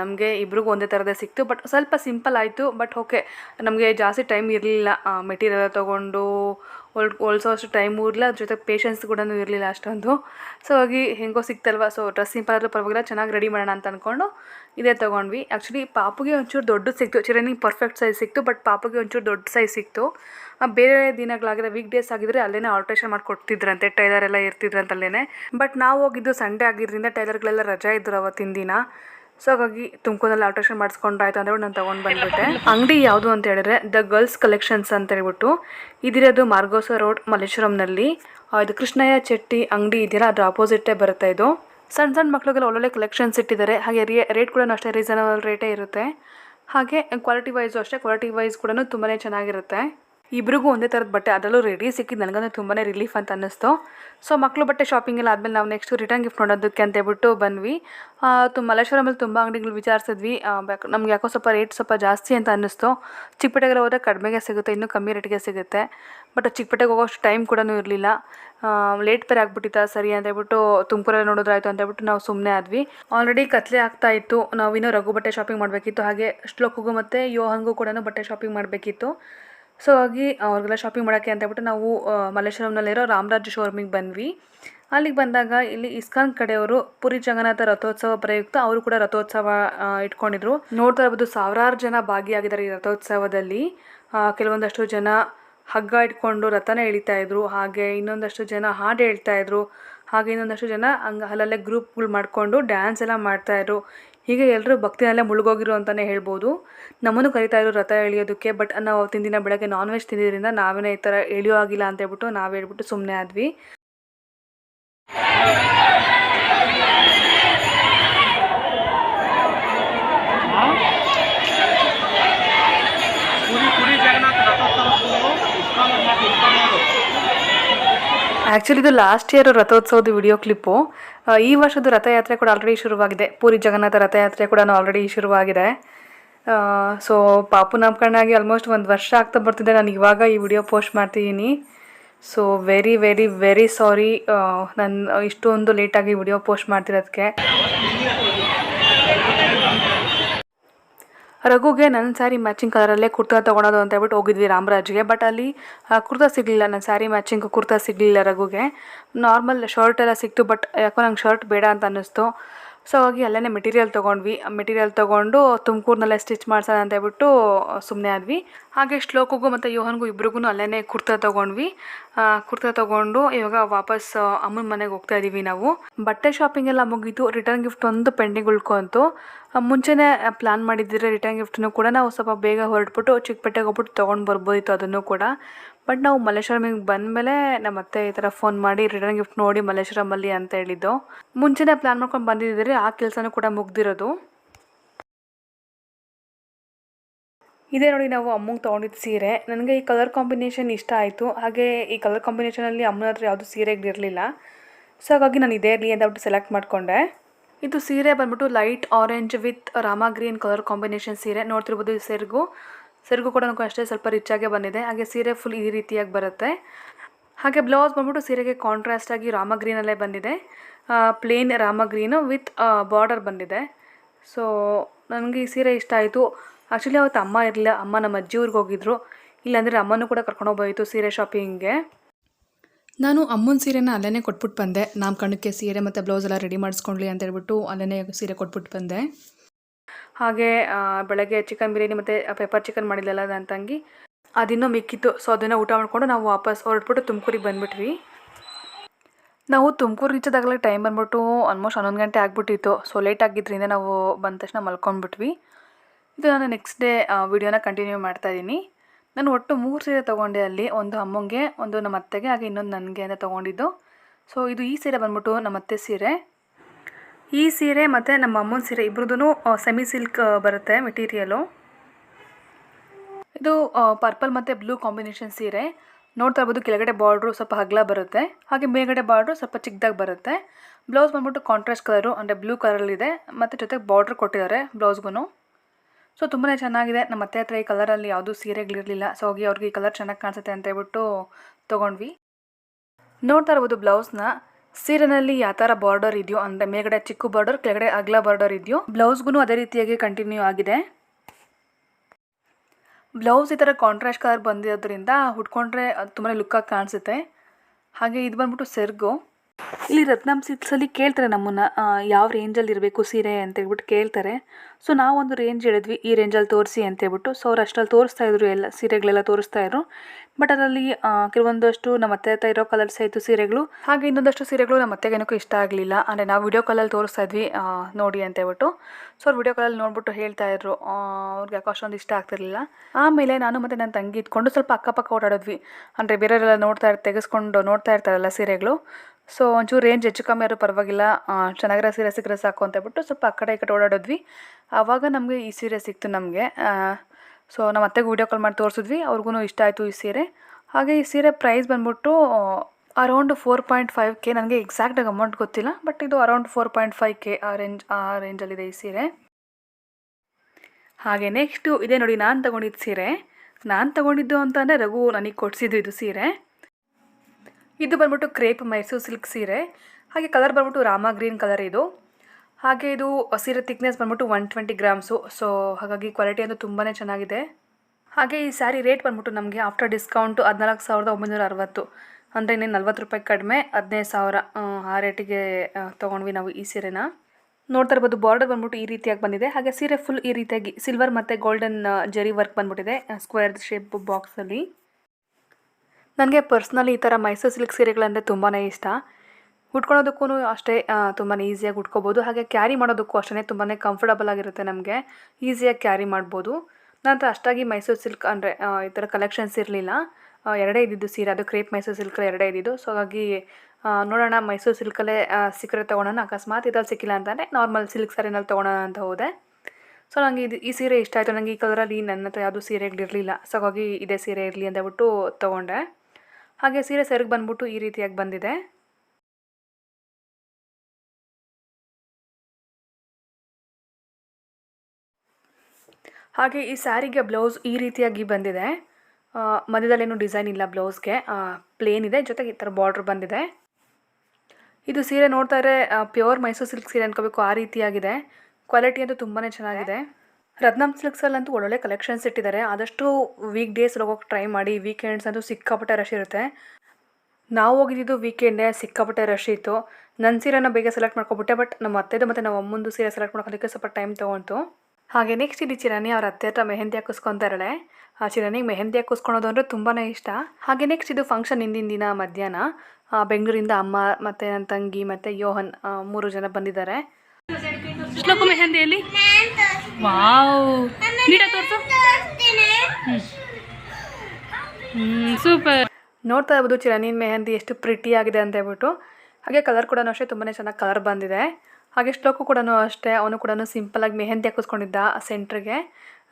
A: ನಮಗೆ ಇಬ್ರಿಗೂ ಒಂದೇ ಥರದೇ ಸಿಕ್ತು. ಬಟ್ ಸ್ವಲ್ಪ ಸಿಂಪಲ್ ಆಯಿತು. ಬಟ್ ಓಕೆ ನಮಗೆ ಜಾಸ್ತಿ ಟೈಮ್ ಇರಲಿಲ್ಲ. ಮೆಟೀರಿಯಲ್ ತೊಗೊಂಡು ಹೊಲ್ ಹೊಲ್ಸೋ ಅಷ್ಟು ಟೈಮು ಇರಲಿಲ್ಲ. ಅದ್ರ ಜೊತೆ ಪೇಷನ್ಸ್ ಕೂಡ ಇರಲಿಲ್ಲ ಅಷ್ಟೊಂದು. ಸೊ ಹೋಗಿ ಹೆಂಗೋ ಸಿಕ್ತಲ್ವ? ಸೊ ಡ್ರೆಸ್ ಸಿಂಪಲ್ ಪರವಾಗಿಲ್ಲ. ಚೆನ್ನಾಗಿ ರೆಡಿ ಮಾಡೋಣ ಅಂತ ಅಂದ್ಕೊಂಡು ಇದೇ ತೊಗೊಂಡ್ವಿ. ಆ್ಯಕ್ಚುಲಿ ಪಾಪುಗೆ ಒಂಚೂರು ದೊಡ್ಡದು ಸಿಕ್ತು. ಚಿರನಿಗೆ ಪರ್ಫೆಕ್ಟ್ ಸೈಜ್ ಸಿಕ್ತು ಬಟ್ ಪಾಪುಗೆ ಒಂಚೂರು ದೊಡ್ಡ ಸೈಜ್ ಸಿಕ್ತು. ಬೇರೆ ದಿನಗಳಾಗಿದ್ರೆ ವೀಕ್ ಡೇಸ್ ಆಗಿದ್ರೆ ಅಲ್ಲೇ ಆಲ್ಟ್ರೇಷನ್ ಮಾಡಿ ಕೊಡ್ತಿದ್ರಂತೆ ಟೈಲರ್ ಎಲ್ಲ ಇರ್ತಿದ್ರಂತಲ್ಲೇ ಬಟ್ ನಾವು ಹೋಗಿದ್ದು ಸಂಡೇ ಆಗಿದ್ದರಿಂದ ಟೈಲರ್ಗಳೆಲ್ಲ ರಜಾ ಇದ್ದರು ಅವತ್ತಿನ ದಿನ. ಸೊ ಹಾಗಾಗಿ ತುಮಕೂರಲ್ಲಿ ಆಲ್ಟ್ರೇಷನ್ ಮಾಡಿಸ್ಕೊಂಡ್ರಾಯ್ತು ಅಂದ್ರೆ ನಾನು ತೊಗೊಂಡು ಬಂದ್ಬಿಟ್ಟೆ. ಅಂಗಡಿ ಯಾವುದು ಅಂತ ಹೇಳಿದ್ರೆ ದ ಗರ್ಲ್ಸ್ ಕಲೆಕ್ಷನ್ಸ್ ಅಂತ ಹೇಳ್ಬಿಟ್ಟು. ಇದಿರೋದು ಮಾರ್ಗೋಸ ರೋಡ್, ಮಲ್ಲೇಶ್ವರಂನಲ್ಲಿ. ಇದು ಕೃಷ್ಣಯ್ಯ ಚೆಟ್ಟಿ ಅಂಗಡಿ ಇದೆಯಲ್ಲ ಅದ್ರ ಆಪೋಸಿಟೇ ಬರುತ್ತೆ ಇದು. ಸಣ್ಣ ಸಣ್ಣ ಮಕ್ಳಿಗೆಲ್ಲ ಒಳ್ಳೊಳ್ಳೆ ಕಲೆಕ್ಷನ್ಸ್ ಇಟ್ಟಿದ್ದಾರೆ. ಹಾಗೆ ರೇಟ್ ಕೂಡ ಅಷ್ಟೇ ರೀಸನಬಲ್ ರೇಟೇ ಇರುತ್ತೆ. ಹಾಗೆ ಕ್ವಾಲಿಟಿ ವೈಸು ಅಷ್ಟೇ ಕ್ವಾಲಿಟಿ ವೈಸ್ ಕೂಡ ತುಂಬಾ ಚೆನ್ನಾಗಿರುತ್ತೆ. ಇಬ್ರಿಗೂ ಒಂದೇ ಥರದ ಬಟ್ಟೆ, ಅದರಲ್ಲೂ ರೆಡಿ ಸಿಕ್ಕಿದ್ದು ನನಗಂತೂ ತುಂಬಾ ರಿಲೀಫ್ ಅಂತ ಅನ್ನಿಸ್ತು. ಸೊ ಮಕ್ಕಳು ಬಟ್ಟೆ ಶಾಪಿಂಗ್ ಎಲ್ಲ ಆದಮೇಲೆ ನಾವು ನೆಕ್ಸ್ಟ್ ರಿಟರ್ನ್ ಗಿಫ್ಟ್ ನೋಡೋದಕ್ಕೆ ಅಂತ ಹೇಳ್ಬಿಟ್ಟು ಬಂದ್ವಿ ತುಂಬ ಮೇಲೆ ತುಂಬ ಅಂಗಡಿಗಳು ವಿಚಾರಿಸಿದ್ವಿ. ನಮ್ಗೆ ಯಾಕೋ ಸ್ವಲ್ಪ ರೇಟ್ ಸ್ವಲ್ಪ ಜಾಸ್ತಿ ಅಂತ ಅನ್ನಿಸ್ತು. ಚಿಕ್ಕಪೇಟೆಗೆಲ್ಲ ಹೋದರೆ ಕಡಿಮೆಗೆ ಸಿಗುತ್ತೆ, ಇನ್ನೂ ಕಮ್ಮಿ ರೇಟ್ಗೆ ಸಿಗುತ್ತೆ. ಬಟ್ ಚಿಕ್ಕಪೇಟೆಗೆ ಹೋಗೋಷ್ಟು ಟೈಮ್ ಕೂಡ ಇರಲಿಲ್ಲ. ಲೇಟ್ ಬೇರೆ ಆಗ್ಬಿಟ್ಟಿತ್ತ, ಸರಿ ಅಂತ ಹೇಳ್ಬಿಟ್ಟು ತುಮಕೂರಲ್ಲಿ ನೋಡೋದ್ರಾಯ್ತು ಅಂತ ಹೇಳ್ಬಿಟ್ಟು ನಾವು ಸುಮ್ಮನೆ ಆದ್ವಿ. ಆಲ್ರೆಡಿ ಕತ್ಲೆ ಆಗ್ತಾ ಇತ್ತು. ನಾವು ಇನ್ನೂ ರಘು ಬಟ್ಟೆ ಶಾಪಿಂಗ್ ಮಾಡಬೇಕಿತ್ತು. ಹಾಗೆ ಶ್ಲೋಕಗೂ ಮತ್ತು ಯೋಹನ್ಗೂ ಕೂಡ ಬಟ್ಟೆ ಶಾಪಿಂಗ್ ಮಾಡಬೇಕಿತ್ತು. ಸೊ ಹಾಗಾಗಿ ಅವ್ರಿಗೆಲ್ಲ ಶಾಪಿಂಗ್ ಮಾಡೋಕ್ಕೆ ಅಂತ ಹೇಳ್ಬಿಟ್ಟು ನಾವು ಮಲ್ಲೇಶ್ವರಂನಲ್ಲಿರೋ ರಾಮರಾಜ್ ಶೋರೂಮಿಗೆ ಬಂದ್ವಿ. ಅಲ್ಲಿಗೆ ಬಂದಾಗ ಇಲ್ಲಿ ಇಸ್ಕಾನ್ ಕಡೆಯವರು ಪುರಿ ಜಗನ್ನಾಥ ರಥೋತ್ಸವ ಪ್ರಯುಕ್ತ ಅವರು ಕೂಡ ರಥೋತ್ಸವ ಇಟ್ಕೊಂಡಿದ್ರು. ನೋಡ್ತಾ ಇರ್ಬೋದು ಸಾವಿರಾರು ಜನ ಭಾಗಿಯಾಗಿದ್ದಾರೆ ಈ ರಥೋತ್ಸವದಲ್ಲಿ. ಕೆಲವೊಂದಷ್ಟು ಜನ ಹಗ್ಗ ಇಟ್ಕೊಂಡು ರಥನ ಎಳಿತಾ ಇದ್ರು. ಹಾಗೆ ಇನ್ನೊಂದಷ್ಟು ಜನ ಹಾಡು ಹೇಳ್ತಾ ಇದ್ರು. ಹಾಗೆ ಇನ್ನೊಂದಷ್ಟು ಜನ ಹಂಗೆ ಅಲ್ಲಲ್ಲೇ ಗ್ರೂಪ್ಗಳು ಮಾಡಿಕೊಂಡು ಡ್ಯಾನ್ಸ್ ಎಲ್ಲ ಮಾಡ್ತಾಯಿದ್ರು ಹೀಗೆ ಎಲ್ಲರೂ ಭಕ್ತಿನಲ್ಲೇ ಮುಳುಗೋಗಿರು ಅಂತಲೇ ಹೇಳ್ಬೋದು. ನಮ್ಮನ್ನು ಕರಿತಾ ಇರೋ ರಥ ಎಳಿಯೋದಕ್ಕೆ ಬಟ್ ನಾವು ಅವತ್ತಿನ ದಿನ ಬೆಳಗ್ಗೆ ನಾನ್ ವೆಜ್ ತಿಂದಿದ್ದರಿಂದ ನಾವೇನೇ ಈ ಥರ ಎಳಿಯೋ ಆಗಿಲ್ಲ ಅಂತ ಹೇಳ್ಬಿಟ್ಟು ನಾವು ಹೇಳ್ಬಿಟ್ಟು ಸುಮ್ಮನೆ ಆದ್ವಿ
C: ಪುರಿ ಪುರಿ ಜಗನ್ನಾಥ ರಥೋತ್ಸವಕ್ಕೂ ಇಸ್ಕಾನ್ ಮತ್ತು ಇಸ್ಕಾನ್ ಅವರು
A: ಆ್ಯಕ್ಚುಲಿ ಇದು ಲಾಸ್ಟ್ ಇಯರ್ ರಥೋತ್ಸವದ ವಿಡಿಯೋ ಕ್ಲಿಪ್ಪು ಈ ವರ್ಷದ ರಥಯಾತ್ರೆ ಕೂಡ ಆಲ್ರೆಡಿ ಶುರುವಾಗಿದೆ. ಪೂರಿ ಜಗನ್ನಾಥ ರಥಯಾತ್ರೆ ಕೂಡ ಆಲ್ರೆಡಿ ಶುರುವಾಗಿದೆ. ಸೊ ಪಾಪು ನಾಮಕರಣ ಆಗಿ ಆಲ್ಮೋಸ್ಟ್ ಒಂದು ವರ್ಷ ಆಗ್ತಾ ಬರ್ತಿದೆ. ನಾನು ಇವಾಗ ಈ ವಿಡಿಯೋ ಪೋಸ್ಟ್ ಮಾಡ್ತಿದ್ದೀನಿ so very very very sorry ನಾನು, ಇಷ್ಟೊಂದು ಲೇಟಾಗಿ ವಿಡಿಯೋ ಪೋಸ್ಟ್ ಮಾಡ್ತಿರೋದಕ್ಕೆ ರಘುಗೆ ನನ್ನ ಸ್ಯಾರಿ ಮ್ಯಾಚಿಂಗ್ ಕಲರಲ್ಲೇ ಕುರ್ತಾ ತೊಗೊಳೋದು ಅಂತ ಹೇಳ್ಬಿಟ್ಟು ಹೋಗಿದ್ವಿ ರಾಮರಾಜ್ಗೆ. ಬಟ್ ಅಲ್ಲಿ ಕುರ್ತಾ ಸಿಗಲಿಲ್ಲ, ನನ್ನ ಸ್ಯಾರಿ ಮ್ಯಾಚಿಂಗ್ ಕುರ್ತಾ ಸಿಗಲಿಲ್ಲ ರಘುಗೆ. ನಾರ್ಮಲ್ ಶರ್ಟ್ ಎಲ್ಲ ಸಿಕ್ತು ಬಟ್ ಯಾಕೋ ನಂಗೆ ಶರ್ಟ್ ಬೇಡ ಅಂತ ಅನ್ನಿಸ್ತು. ಸೊ ಹಾಗಾಗಿ ಅಲ್ಲೇ ಮೆಟೀರಿಯಲ್ ತೊಗೊಂಡ್ವಿ. ಮೆಟೀರಿಯಲ್ ತೊಗೊಂಡು ತುಮಕೂರಿನಲ್ಲೇ ಸ್ಟಿಚ್ ಮಾಡ್ಸೋಣ ಅಂತ ಹೇಳ್ಬಿಟ್ಟು ಸುಮ್ಮನೆ ಆದ್ವಿ. ಹಾಗೆ ಶ್ಲೋಕಗೂ ಮತ್ತು ಯೋಹನ್ಗೂ ಇಬ್ರಿಗೂ ಅಲ್ಲೇ ಕುರ್ತಾ ತೊಗೊಂಡ್ವಿ. ಕುರ್ತಾ ತೊಗೊಂಡು ಇವಾಗ ವಾಪಸ್ ಅಮ್ಮನ ಮನೆಗೆ ಹೋಗ್ತಾ ಇದ್ದೀವಿ ನಾವು. ಬಟ್ಟೆ ಶಾಪಿಂಗ್ ಎಲ್ಲ ಮುಗಿದು ರಿಟರ್ನ್ ಗಿಫ್ಟ್ ಒಂದು ಪೆಂಡಿಂಗ್ ಉಳ್ಕೊಂತು ಮುಂಚೆನೇ ಪ್ಲ್ಯಾನ್ ಮಾಡಿದ್ದರೆ ರಿಟರ್ನ್ ಗಿಫ್ಟನ್ನು ಕೂಡ ನಾವು ಸ್ವಲ್ಪ ಬೇಗ ಹೊರಟ್ಬಿಟ್ಟು ಚಿಕ್ಕಪೇಟೆಗೆ ಹೋಗ್ಬಿಟ್ಟು ತೊಗೊಂಡು ಬರ್ಬೋದಿತ್ತು ಅದನ್ನು ಕೂಡ. ಬಟ್ ನಾವು ಮಲ್ಲೇಶ್ವರಮಿಗೆ ಬಂದಮೇಲೆ ನಮ್ಮ ಅತ್ತೆ ಈ ಥರ ಫೋನ್ ಮಾಡಿ ರಿಟರ್ನ್ ಗಿಫ್ಟ್ ನೋಡಿ ಮಲ್ಲೇಶ್ವರಮಲ್ಲಿ ಅಂತ ಹೇಳಿದ್ದು. ಮುಂಚೆನೇ ಪ್ಲ್ಯಾನ್ ಮಾಡ್ಕೊಂಡು ಬಂದಿದ್ದೀರಿ, ಆ ಕೆಲಸನೂ ಕೂಡ ಮುಗ್ದಿರೋದು. ಇದೇ ನೋಡಿ ನಾವು ಅಮ್ಮಂಗೆ ತೊಗೊಂಡಿದ್ದು ಸೀರೆ. ನನಗೆ ಈ ಕಲರ್ ಕಾಂಬಿನೇಷನ್ ಇಷ್ಟ ಆಯಿತು. ಹಾಗೆ ಈ ಕಲರ್ ಕಾಂಬಿನೇಷನಲ್ಲಿ ಅಮ್ಮನ ಹತ್ರ ಯಾವುದು ಸೀರೆಗಳಿರಲಿಲ್ಲ ಸೊ ಹಾಗಾಗಿ ನಾನು ಇದೇ ಇರಲಿ ಅಂತ ಸೆಲೆಕ್ಟ್ ಮಾಡಿಕೊಂಡೆ. ಇದು ಸೀರೆ ಬಂದ್ಬಿಟ್ಟು light orange with Rama green colour combination ಸೀರೆ. ನೋಡ್ತಿರ್ಬೋದು ಈ ಸೆರಗು. ಸೆರಗು ಕೂಡ ಅಷ್ಟೇ ಸ್ವಲ್ಪ ರಿಚ್ಚಾಗೇ ಬಂದಿದೆ. ಹಾಗೆ ಸೀರೆ ಫುಲ್ ಈ ರೀತಿಯಾಗಿ ಬರುತ್ತೆ. ಹಾಗೆ ಬ್ಲೌಸ್ ಬಂದ್ಬಿಟ್ಟು ಸೀರೆಗೆ ಕಾಂಟ್ರಾಸ್ಟ್ ಆಗಿ ರಾಮ ಗ್ರೀನಲ್ಲೇ ಬಂದಿದೆ. Plain Rama green with border ಬಂದಿದೆ. ಸೊ ನನಗೆ ಈ ಸೀರೆ ಇಷ್ಟ ಆಯಿತು. ಆ್ಯಕ್ಚುಲಿ ಅವತ್ತು ಅಮ್ಮ ಇರಲಿಲ್ಲ. ಅಮ್ಮ ನಮ್ಮ ಅಜ್ಜಿ ಊರಿಗೆ ಹೋಗಿದ್ರು. ಇಲ್ಲಾಂದರೆ ಅಮ್ಮನೂ ಕೂಡ ಕರ್ಕೊಂಡೋಗ್ಬೋಯಿತು ಸೀರೆ ಶಾಪಿಂಗ್ಗೆ ನಾನು ಅಮ್ಮನ ಸೀರೆನ ಅಲ್ಲೇ ಕೊಟ್ಬಿಟ್ಟು ಬಂದೆ. ನಾಮಕರಣಕ್ಕೆ ಸೀರೆ ಮತ್ತು ಬ್ಲೌಸ್ ಎಲ್ಲ ರೆಡಿ ಮಾಡಿಸ್ಕೊಂಡ್ಲಿ ಅಂತ ಹೇಳ್ಬಿಟ್ಟು ಅಲ್ಲೇ ಸೀರೆ ಕೊಟ್ಬಿಟ್ಟು ಬಂದೆ. ಹಾಗೆ ಬೆಳಗ್ಗೆ ಚಿಕನ್ ಬಿರಿಯಾನಿ ಮತ್ತು ಪೆಪ್ಪರ್ ಚಿಕನ್ ಮಾಡಿದ್ಲಲ್ಲ ನನ್ನ ತಂಗಿ, ಅದಿನ್ನೂ ಮಿಕ್ಕಿತ್ತು. ಸೊ ಅದನ್ನು ಊಟ ಮಾಡಿಕೊಂಡು ನಾವು ವಾಪಸ್ ಹೊರಟ್ಬಿಟ್ಟು ತುಮಕೂರಿಗೆ ಬಂದುಬಿಟ್ವಿ. ನಾವು ತುಮಕೂರು ರೀಚದಾಗಲೇ ಟೈಮ್ ಬಂದ್ಬಿಟ್ಟು ಆಲ್ಮೋಸ್ಟ್ ಹನ್ನೊಂದು ಗಂಟೆ ಆಗಿಬಿಟ್ಟಿತ್ತು. ಸೊ ಲೇಟ್ ಆಗಿದ್ದರಿಂದ ನಾವು ಬಂದ ತಕ್ಷಣ ಮಲ್ಕೊಂಡ್ಬಿಟ್ವಿ. ಇದು ನಾನು ನೆಕ್ಸ್ಟ್ ಡೇ ವಿಡಿಯೋನ ಕಂಟಿನ್ಯೂ ಮಾಡ್ತಾ ಇದ್ದೀನಿ. ನಾನು ಒಟ್ಟು ಮೂರು ಸೀರೆ ತೊಗೊಂಡೆ ಅಲ್ಲಿ. ಒಂದು ಅಮ್ಮಂಗೆ, ಒಂದು ನಮ್ಮ ಅತ್ತೆಗೆ ಹಾಗೆ ಇನ್ನೊಂದು ನನಗೆ ಅಂತ ತೊಗೊಂಡಿದ್ದು. ಸೊ ಇದು ಈ ಸೀರೆ ಬಂದ್ಬಿಟ್ಟು ನಮ್ಮ ಅತ್ತೆ ಸೀರೆ. ಈ ಸೀರೆ ಮತ್ತು ನಮ್ಮ ಅಮ್ಮನ ಸೀರೆ ಇಬ್ರದ್ದು ಸೆಮಿ ಸಿಲ್ಕ್ ಬರುತ್ತೆ ಮೆಟೀರಿಯಲು ಇದು ಪರ್ಪಲ್ ಮತ್ತು ಬ್ಲೂ ಕಾಂಬಿನೇಷನ್ ಸೀರೆ. ನೋಡ್ತಾ ಇರ್ಬೋದು ಕೆಳಗಡೆ ಬಾರ್ಡ್ರು ಸ್ವಲ್ಪ ಹಗ್ಲ ಬರುತ್ತೆ. ಹಾಗೆ ಮೇಲ್ಗಡೆ ಬಾರ್ಡ್ರು ಸ್ವಲ್ಪ ಚಿಕ್ಕದಾಗಿ ಬರುತ್ತೆ. ಬ್ಲೌಸ್ ಬಂದ್ಬಿಟ್ಟು ಕಾಂಟ್ರಾಸ್ಟ್ ಕಲರು ಅಂದರೆ ಬ್ಲೂ ಕಲರಲ್ಲಿದೆ ಮತ್ತು ಜೊತೆಗೆ ಬಾರ್ಡ್ರ್ ಕೊಟ್ಟಿದ್ದಾರೆ ಬ್ಲೌಸ್ಗೂ ಸೊ ತುಂಬಾ ಚೆನ್ನಾಗಿದೆ. ನಮ್ಮ ಅತ್ತೆ ಹತ್ರ ಈ ಕಲರಲ್ಲಿ ಯಾವುದೂ ಸೀರೆಗಳಿರಲಿಲ್ಲ. ಸೊ ಹೋಗಿ ಅವ್ರಿಗೆ ಈ ಕಲರ್ ಚೆನ್ನಾಗಿ ಕಾಣಿಸುತ್ತೆ ಅಂತ ಹೇಳ್ಬಿಟ್ಟು ತೊಗೊಂಡ್ವಿ. ನೋಡ್ತಾ ಇರ್ಬೋದು ಬ್ಲೌಸ್ನ ಸೀರೆನಲ್ಲಿ ಯಾವ ಥರ ಬಾರ್ಡರ್ ಇದೆಯೋ ಅಂದ್ರೆ ಮೇಲ್ಗಡೆ ಚಿಕ್ಕ ಬಾರ್ಡರ್ ಕೆಳಗಡೆ ಅಗ್ಲ ಬಾರ್ಡರ್ ಇದೆಯೋ ಬ್ಲೌಸ್ಗೂ ಅದೇ ರೀತಿಯಾಗಿ ಕಂಟಿನ್ಯೂ ಆಗಿದೆ. ಬ್ಲೌಸ್ ಈ ಥರ ಕಾಂಟ್ರಾಸ್ಟ್ ಕಲರ್ ಬಂದಿರೋದ್ರಿಂದ ಉಟ್ಕೊಂಡ್ರೆ ತುಂಬಾ ಲುಕ್ಕಾಗಿ ಕಾಣಿಸುತ್ತೆ. ಹಾಗೆ ಇದು ಬಂದ್ಬಿಟ್ಟು ಸೆರ್ಗು. ಇಲ್ಲಿ ರತ್ನಂ ಸಿಲ್ಕ್ಸಲ್ಲಿ ಕೇಳ್ತಾರೆ ನಮ್ಮನ್ನು ಯಾವ ರೇಂಜಲ್ಲಿ ಇರಬೇಕು ಸೀರೆ ಅಂತ ಹೇಳ್ಬಿಟ್ಟು ಕೇಳ್ತಾರೆ. ಸೊ ನಾವೊಂದು ರೇಂಜ್ ಹೇಳಿದ್ವಿ, ಈ ರೇಂಜಲ್ಲಿ ತೋರಿಸಿ ಅಂತ ಹೇಳ್ಬಿಟ್ಟು. ಸೊ ಅವ್ರು ಅಷ್ಟರಲ್ಲಿ ತೋರಿಸ್ತಾ ಇದ್ರು, ಎಲ್ಲ ಸೀರೆಗಳೆಲ್ಲ ತೋರಿಸ್ತಾ ಇದ್ರು. ಬಟ್ ಅದರಲ್ಲಿ ಕೆಲವೊಂದಷ್ಟು ನಮ್ಮ ಅತ್ತೆ ಹತ್ರ ಇರೋ ಕಲರ್ಸ್ ಆಯಿತು ಸೀರೆಗಳು. ಹಾಗೆ ಇನ್ನೊಂದಷ್ಟು ಸೀರೆಗಳು ನಮ್ಮ ಅತ್ತೆಗೇನಕ್ಕೂ ಇಷ್ಟ ಆಗಲಿಲ್ಲ. ಅಂದರೆ ನಾವು ವಿಡಿಯೋ ಕಾಲಲ್ಲಿ ತೋರಿಸ್ತಾ ಇದ್ವಿ ನೋಡಿ ಅಂತ ಹೇಳ್ಬಿಟ್ಟು. ಸೊ ಅವ್ರು ವಿಡಿಯೋ ಕಾಲಲ್ಲಿ ನೋಡ್ಬಿಟ್ಟು ಹೇಳ್ತಾ ಇದ್ರು ಅವ್ರಿಗೆ ಯಾಕೋ ಅಷ್ಟೊಂದು ಇಷ್ಟ ಆಗ್ತಿರ್ಲಿಲ್ಲ. ಆಮೇಲೆ ನಾನು ಮತ್ತು ನನ್ನ ತಂಗಿ ಇಟ್ಕೊಂಡು ಸ್ವಲ್ಪ ಅಕ್ಕಪಕ್ಕ ಓಡಾಡಿದ್ವಿ. ಅಂದರೆ ಬೇರೆಯವರೆಲ್ಲ ನೋಡ್ತಾ ಇರ್ ತೆಗೆಸ್ಕೊಂಡು ನೋಡ್ತಾ ಇರ್ತಾರಲ್ಲ ಸೀರೆಗಳು. ಸೊ ಒಂಚೂರು ರೇಂಜ್ ಹೆಚ್ಚು ಕಮ್ಮಿ ಆದರೂ ಪರವಾಗಿಲ್ಲ. ಚೆನ್ನಾಗಿರೋ ಸೀರೆ ಸಿಕ್ಕರೆ ಸಾಕು ಅಂತ ಹೇಳ್ಬಿಟ್ಟು ಸ್ವಲ್ಪ ಆ ಕಡೆ ಈ ಕಡೆ ಓಡಾಡಿದ್ವಿ. ಆವಾಗ ನಮಗೆ ಈ ಸೀರೆ ಸಿಕ್ತು ನಮಗೆ. ಸೊ ನಮ್ಮ ಅತ್ತೆಗೆ ವೀಡಿಯೋ ಕಾಲ್ ಮಾಡಿ ತೋರಿಸಿದ್ವಿ. ಅವ್ರಿಗೂ ಇಷ್ಟ ಆಯಿತು ಈ ಸೀರೆ. ಹಾಗೆ ಈ ಸೀರೆ ಪ್ರೈಸ್ ಬಂದ್ಬಿಟ್ಟು around four point five K ನನಗೆ ಎಕ್ಸಾಕ್ಟಾಗಿ ಅಮೌಂಟ್ ಗೊತ್ತಿಲ್ಲ ಬಟ್ ಇದು around four point five K ಆ ರೇಂಜ್ ಆ ರೇಂಜಲ್ಲಿದೆ ಈ ಸೀರೆ. ಹಾಗೆ ನೆಕ್ಸ್ಟು ಇದೇ ನೋಡಿ ನಾನು ತಗೊಂಡಿದ್ದು ಸೀರೆ. ನಾನು ತಗೊಂಡಿದ್ದು ಅಂತಂದರೆ ರಘು ನನಗೆ ಕೊಡಿಸಿದ್ದು ಇದು ಸೀರೆ. ಇದು ಬಂದ್ಬಿಟ್ಟು ಕ್ರೇಪ್ ಮೈಸೂರು ಸಿಲ್ಕ್ ಸೀರೆ. ಹಾಗೆ ಕಲರ್ ಬಂದ್ಬಿಟ್ಟು ರಾಮ ಗ್ರೀನ್ ಕಲರ್ ಇದು. ಹಾಗೆ ಇದು ಸೀರೆ ತಿಕ್ನೆಸ್ ಬಂದ್ಬಿಟ್ಟು ಒನ್ ಟ್ವೆಂಟಿ ಗ್ರಾಮ್ಸು. ಸೊ ಹಾಗಾಗಿ ಕ್ವಾಲಿಟಿ ಅಂತೂ ತುಂಬಾ ಚೆನ್ನಾಗಿದೆ. ಹಾಗೆ ಈ ಸ್ಯಾರಿ ರೇಟ್ ಬಂದ್ಬಿಟ್ಟು ನಮಗೆ ಆಫ್ಟರ್ ಡಿಸ್ಕೌಂಟು ಹದಿನಾಲ್ಕು ಸಾವಿರದ ಒಂಬೈನೂರ ಅರವತ್ತು. ಅಂದರೆ ಇನ್ನೇನು ನಲ್ವತ್ತು ರೂಪಾಯಿ ಕಡಿಮೆ ಹದಿನೈದು ಸಾವಿರ ಆ, ರೇಟಿಗೆ ತೊಗೊಂಡ್ವಿ ನಾವು ಈ ಸೀರೆನ. ನೋಡ್ತಾ ಇರ್ಬೋದು ಬಾರ್ಡರ್ ಬಂದ್ಬಿಟ್ಟು ಈ ರೀತಿಯಾಗಿ ಬಂದಿದೆ. ಹಾಗೆ ಸೀರೆ ಫುಲ್ ಈ ರೀತಿಯಾಗಿ ಸಿಲ್ವರ್ ಮತ್ತು ಗೋಲ್ಡನ್ ಜರಿ ವರ್ಕ್ ಬಂದ್ಬಿಟ್ಟಿದೆ ಸ್ಕ್ವೇರ್ ಶೇಪ್ ಬಾಕ್ಸಲ್ಲಿ ನನಗೆ ಪರ್ಸ್ನಲಿ ಈ ಥರ ಮೈಸೂರು ಸಿಲ್ಕ್ ಸೀರೆಗಳಂದರೆ ತುಂಬಾ ಇಷ್ಟ. ಉಟ್ಕೊಳೋದಕ್ಕೂ ಅಷ್ಟೇ ತುಂಬಾ ಈಸಿಯಾಗಿ ಉಟ್ಕೋಬೋದು. ಹಾಗೆ ಕ್ಯಾರಿ ಮಾಡೋದಕ್ಕೂ ಅಷ್ಟೇ ತುಂಬಾ ಕಂಫರ್ಟಬಲ್ ಆಗಿರುತ್ತೆ ನಮಗೆ. ಈಸಿಯಾಗಿ ಕ್ಯಾರಿ ಮಾಡ್ಬೋದು. ನಂತರ ಅಷ್ಟಾಗಿ ಮೈಸೂರು ಸಿಲ್ಕ್ ಅಂದರೆ ಈ ಥರ ಕಲೆಕ್ಷನ್ಸ್ ಇರಲಿಲ್ಲ. ಎರಡೇ ಇದ್ದಿದ್ದು ಸೀರೆ, ಅದು ಕ್ರೇಪ್ ಮೈಸೂರು ಸಿಲ್ಕ್ ಎರಡೇ ಇದ್ದಿದ್ದು. ಸೊ ಹಾಗಾಗಿ ನೋಡೋಣ ಮೈಸೂರು ಸಿಲ್ಕಲ್ಲೇ ಸಿಕ್ಕರೆ ತೊಗೊಳೋಣ ಅಕಸ್ಮಾತ್ ಇದ್ರಲ್ಲಿ ಸಿಕ್ಕಿಲ್ಲ ಅಂತಂದರೆ ನಾರ್ಮಲ್ ಸಿಲ್ಕ್ ಸ್ಯಾರಿನಲ್ಲಿ ತೊಗೊಳೋಣ ಅಂತ ಹೋದೆ. ಸೊ ನನಗೆ ಇದು, ಈ ಸೀರೆ ಇಷ್ಟ ಆಯಿತು. ನನಗೆ ಈ ಕಲರಲ್ಲಿ ನನ್ನ ಹತ್ರ ಯಾವುದೂ ಸೀರೆಗಳಿರಲಿಲ್ಲ ಸೊ ಹಾಗಾಗಿ ಇದೇ ಸೀರೆ ಇರಲಿ ಅಂತ ಹೇಳ್ಬಿಟ್ಟು ತೊಗೊಂಡೆ. ಹಾಗೆ ಸೀರೆ ಸೆರಗು ಬಂದ್ಬಿಟ್ಟು ಈ ರೀತಿಯಾಗಿ ಬಂದಿದೆ. ಹಾಗೆ ಈ ಸ್ಯಾರಿಗೆ ಬ್ಲೌಸ್ ಈ ರೀತಿಯಾಗಿ ಬಂದಿದೆ. ಮಧ್ಯದಲ್ಲೇನು ಡಿಸೈನ್ ಇಲ್ಲ ಬ್ಲೌಸ್ಗೆ. ಪ್ಲೇನ್ ಇದೆ. ಜೊತೆಗೆ ಈ ಥರ ಬಾರ್ಡ್ರ್ ಬಂದಿದೆ. ಇದು ಸೀರೆ ನೋಡ್ತಾ ಇದ್ರೆ ಪ್ಯೂರ್ ಮೈಸೂರು ಸಿಲ್ಕ್ ಸೀರೆ ಅನ್ಕೋಬೇಕು. ಆ ರೀತಿಯಾಗಿದೆ. ಕ್ವಾಲಿಟಿ ಅಂತೂ ತುಂಬಾ ಚೆನ್ನಾಗಿದೆ. ರತ್ನಂ ಸಿಲ್ಕ್ಸಲ್ಲಂತೂ ಒಳ್ಳೊಳ್ಳೆ ಕಲೆಕ್ಷನ್ಸ್ ಇಟ್ಟಿದ್ದಾರೆ. ಆದಷ್ಟು ವೀಕ್ ಡೇಸ್ ಹೋಗೋಕೆ ಟ್ರೈ ಮಾಡಿ ವೀಕೆಂಡ್ಸ್ ಅಂತೂ ಸಿಕ್ಕಾಪಟ್ಟೆ ರಶ್ ಇರುತ್ತೆ. ನಾವು ಹೋಗಿದ್ದು ವೀಕೆಂಡೇ ಸಿಕ್ಕಾಪಟ್ಟೆ ರಶ್ ಇತ್ತು. ನನ್ನ ಸೀರೆನ ಬೇಗ ಸೆಲೆಕ್ಟ್ ಮಾಡ್ಕೊಬಿಟ್ಟೆ ಬಟ್ ನಮ್ಮ ಅತ್ತೆದು ಮತ್ತು ನಮ್ಮ ಅಮ್ಮಂದು ಸೀರೆ ಸೆಲೆಕ್ಟ್ ಮಾಡ್ಕೊಳ್ಳೋದಕ್ಕೆ ಸ್ವಲ್ಪ ಟೈಮ್ ತೊಗೊಂತು ಹಾಗೆ ನೆಕ್ಸ್ಟ್ ಇಲ್ಲಿ ಚಿರಾನಿ ಅವ್ರ ಅತ್ತೆ ಹತ್ರ ಮೆಹಂದಿ ಹಾಕಿಸ್ಕೊತಾರಳೆ ಆ ಚಿರಾನಿಗೆ ಮೆಹಂದಿ ಹಾಕಿಸ್ಕೊಳೋದು ಅಂದರೆ ತುಂಬಾ ಇಷ್ಟ. ಹಾಗೆ ನೆಕ್ಸ್ಟ್ ಇದು ಫಂಕ್ಷನ್ ಹಿಂದಿನ ದಿನ ಮಧ್ಯಾಹ್ನ. ಬೆಂಗಳೂರಿಂದ ಅಮ್ಮ ಮತ್ತು ನನ್ನ ತಂಗಿ ಮತ್ತು ಯೋಹನ್ ಮೂರು ಜನ ಬಂದಿದ್ದಾರೆ. ಮೆಹಂದಿಯಲ್ಲಿ ವಾವ್. ತೋರಿಸು. ಸೂಪರ್. ನೋಡ್ತಾ ಇರ್ಬೋದು ಚಿರನೀನ್ ಮೆಹಂದಿ ಎಷ್ಟು ಪ್ರಿಟಿ ಆಗಿದೆ ಅಂತ ಹೇಳ್ಬಿಟ್ಟು. ಹಾಗೆ ಕಲರ್ ಕೂಡ ಅಷ್ಟೇ ತುಂಬಾ ಚೆನ್ನಾಗಿ ಕಲರ್ ಬಂದಿದೆ. ಹಾಗೆ ಶ್ಲೋಕು ಕೂಡ ಅಷ್ಟೇ ಅವನು ಕೂಡ ಸಿಂಪಲಾಗಿ ಮೆಹಂದಿ ಹಾಕಿಸ್ಕೊಂಡಿದ್ದ ಸೆಂಟ್ರಿಗೆ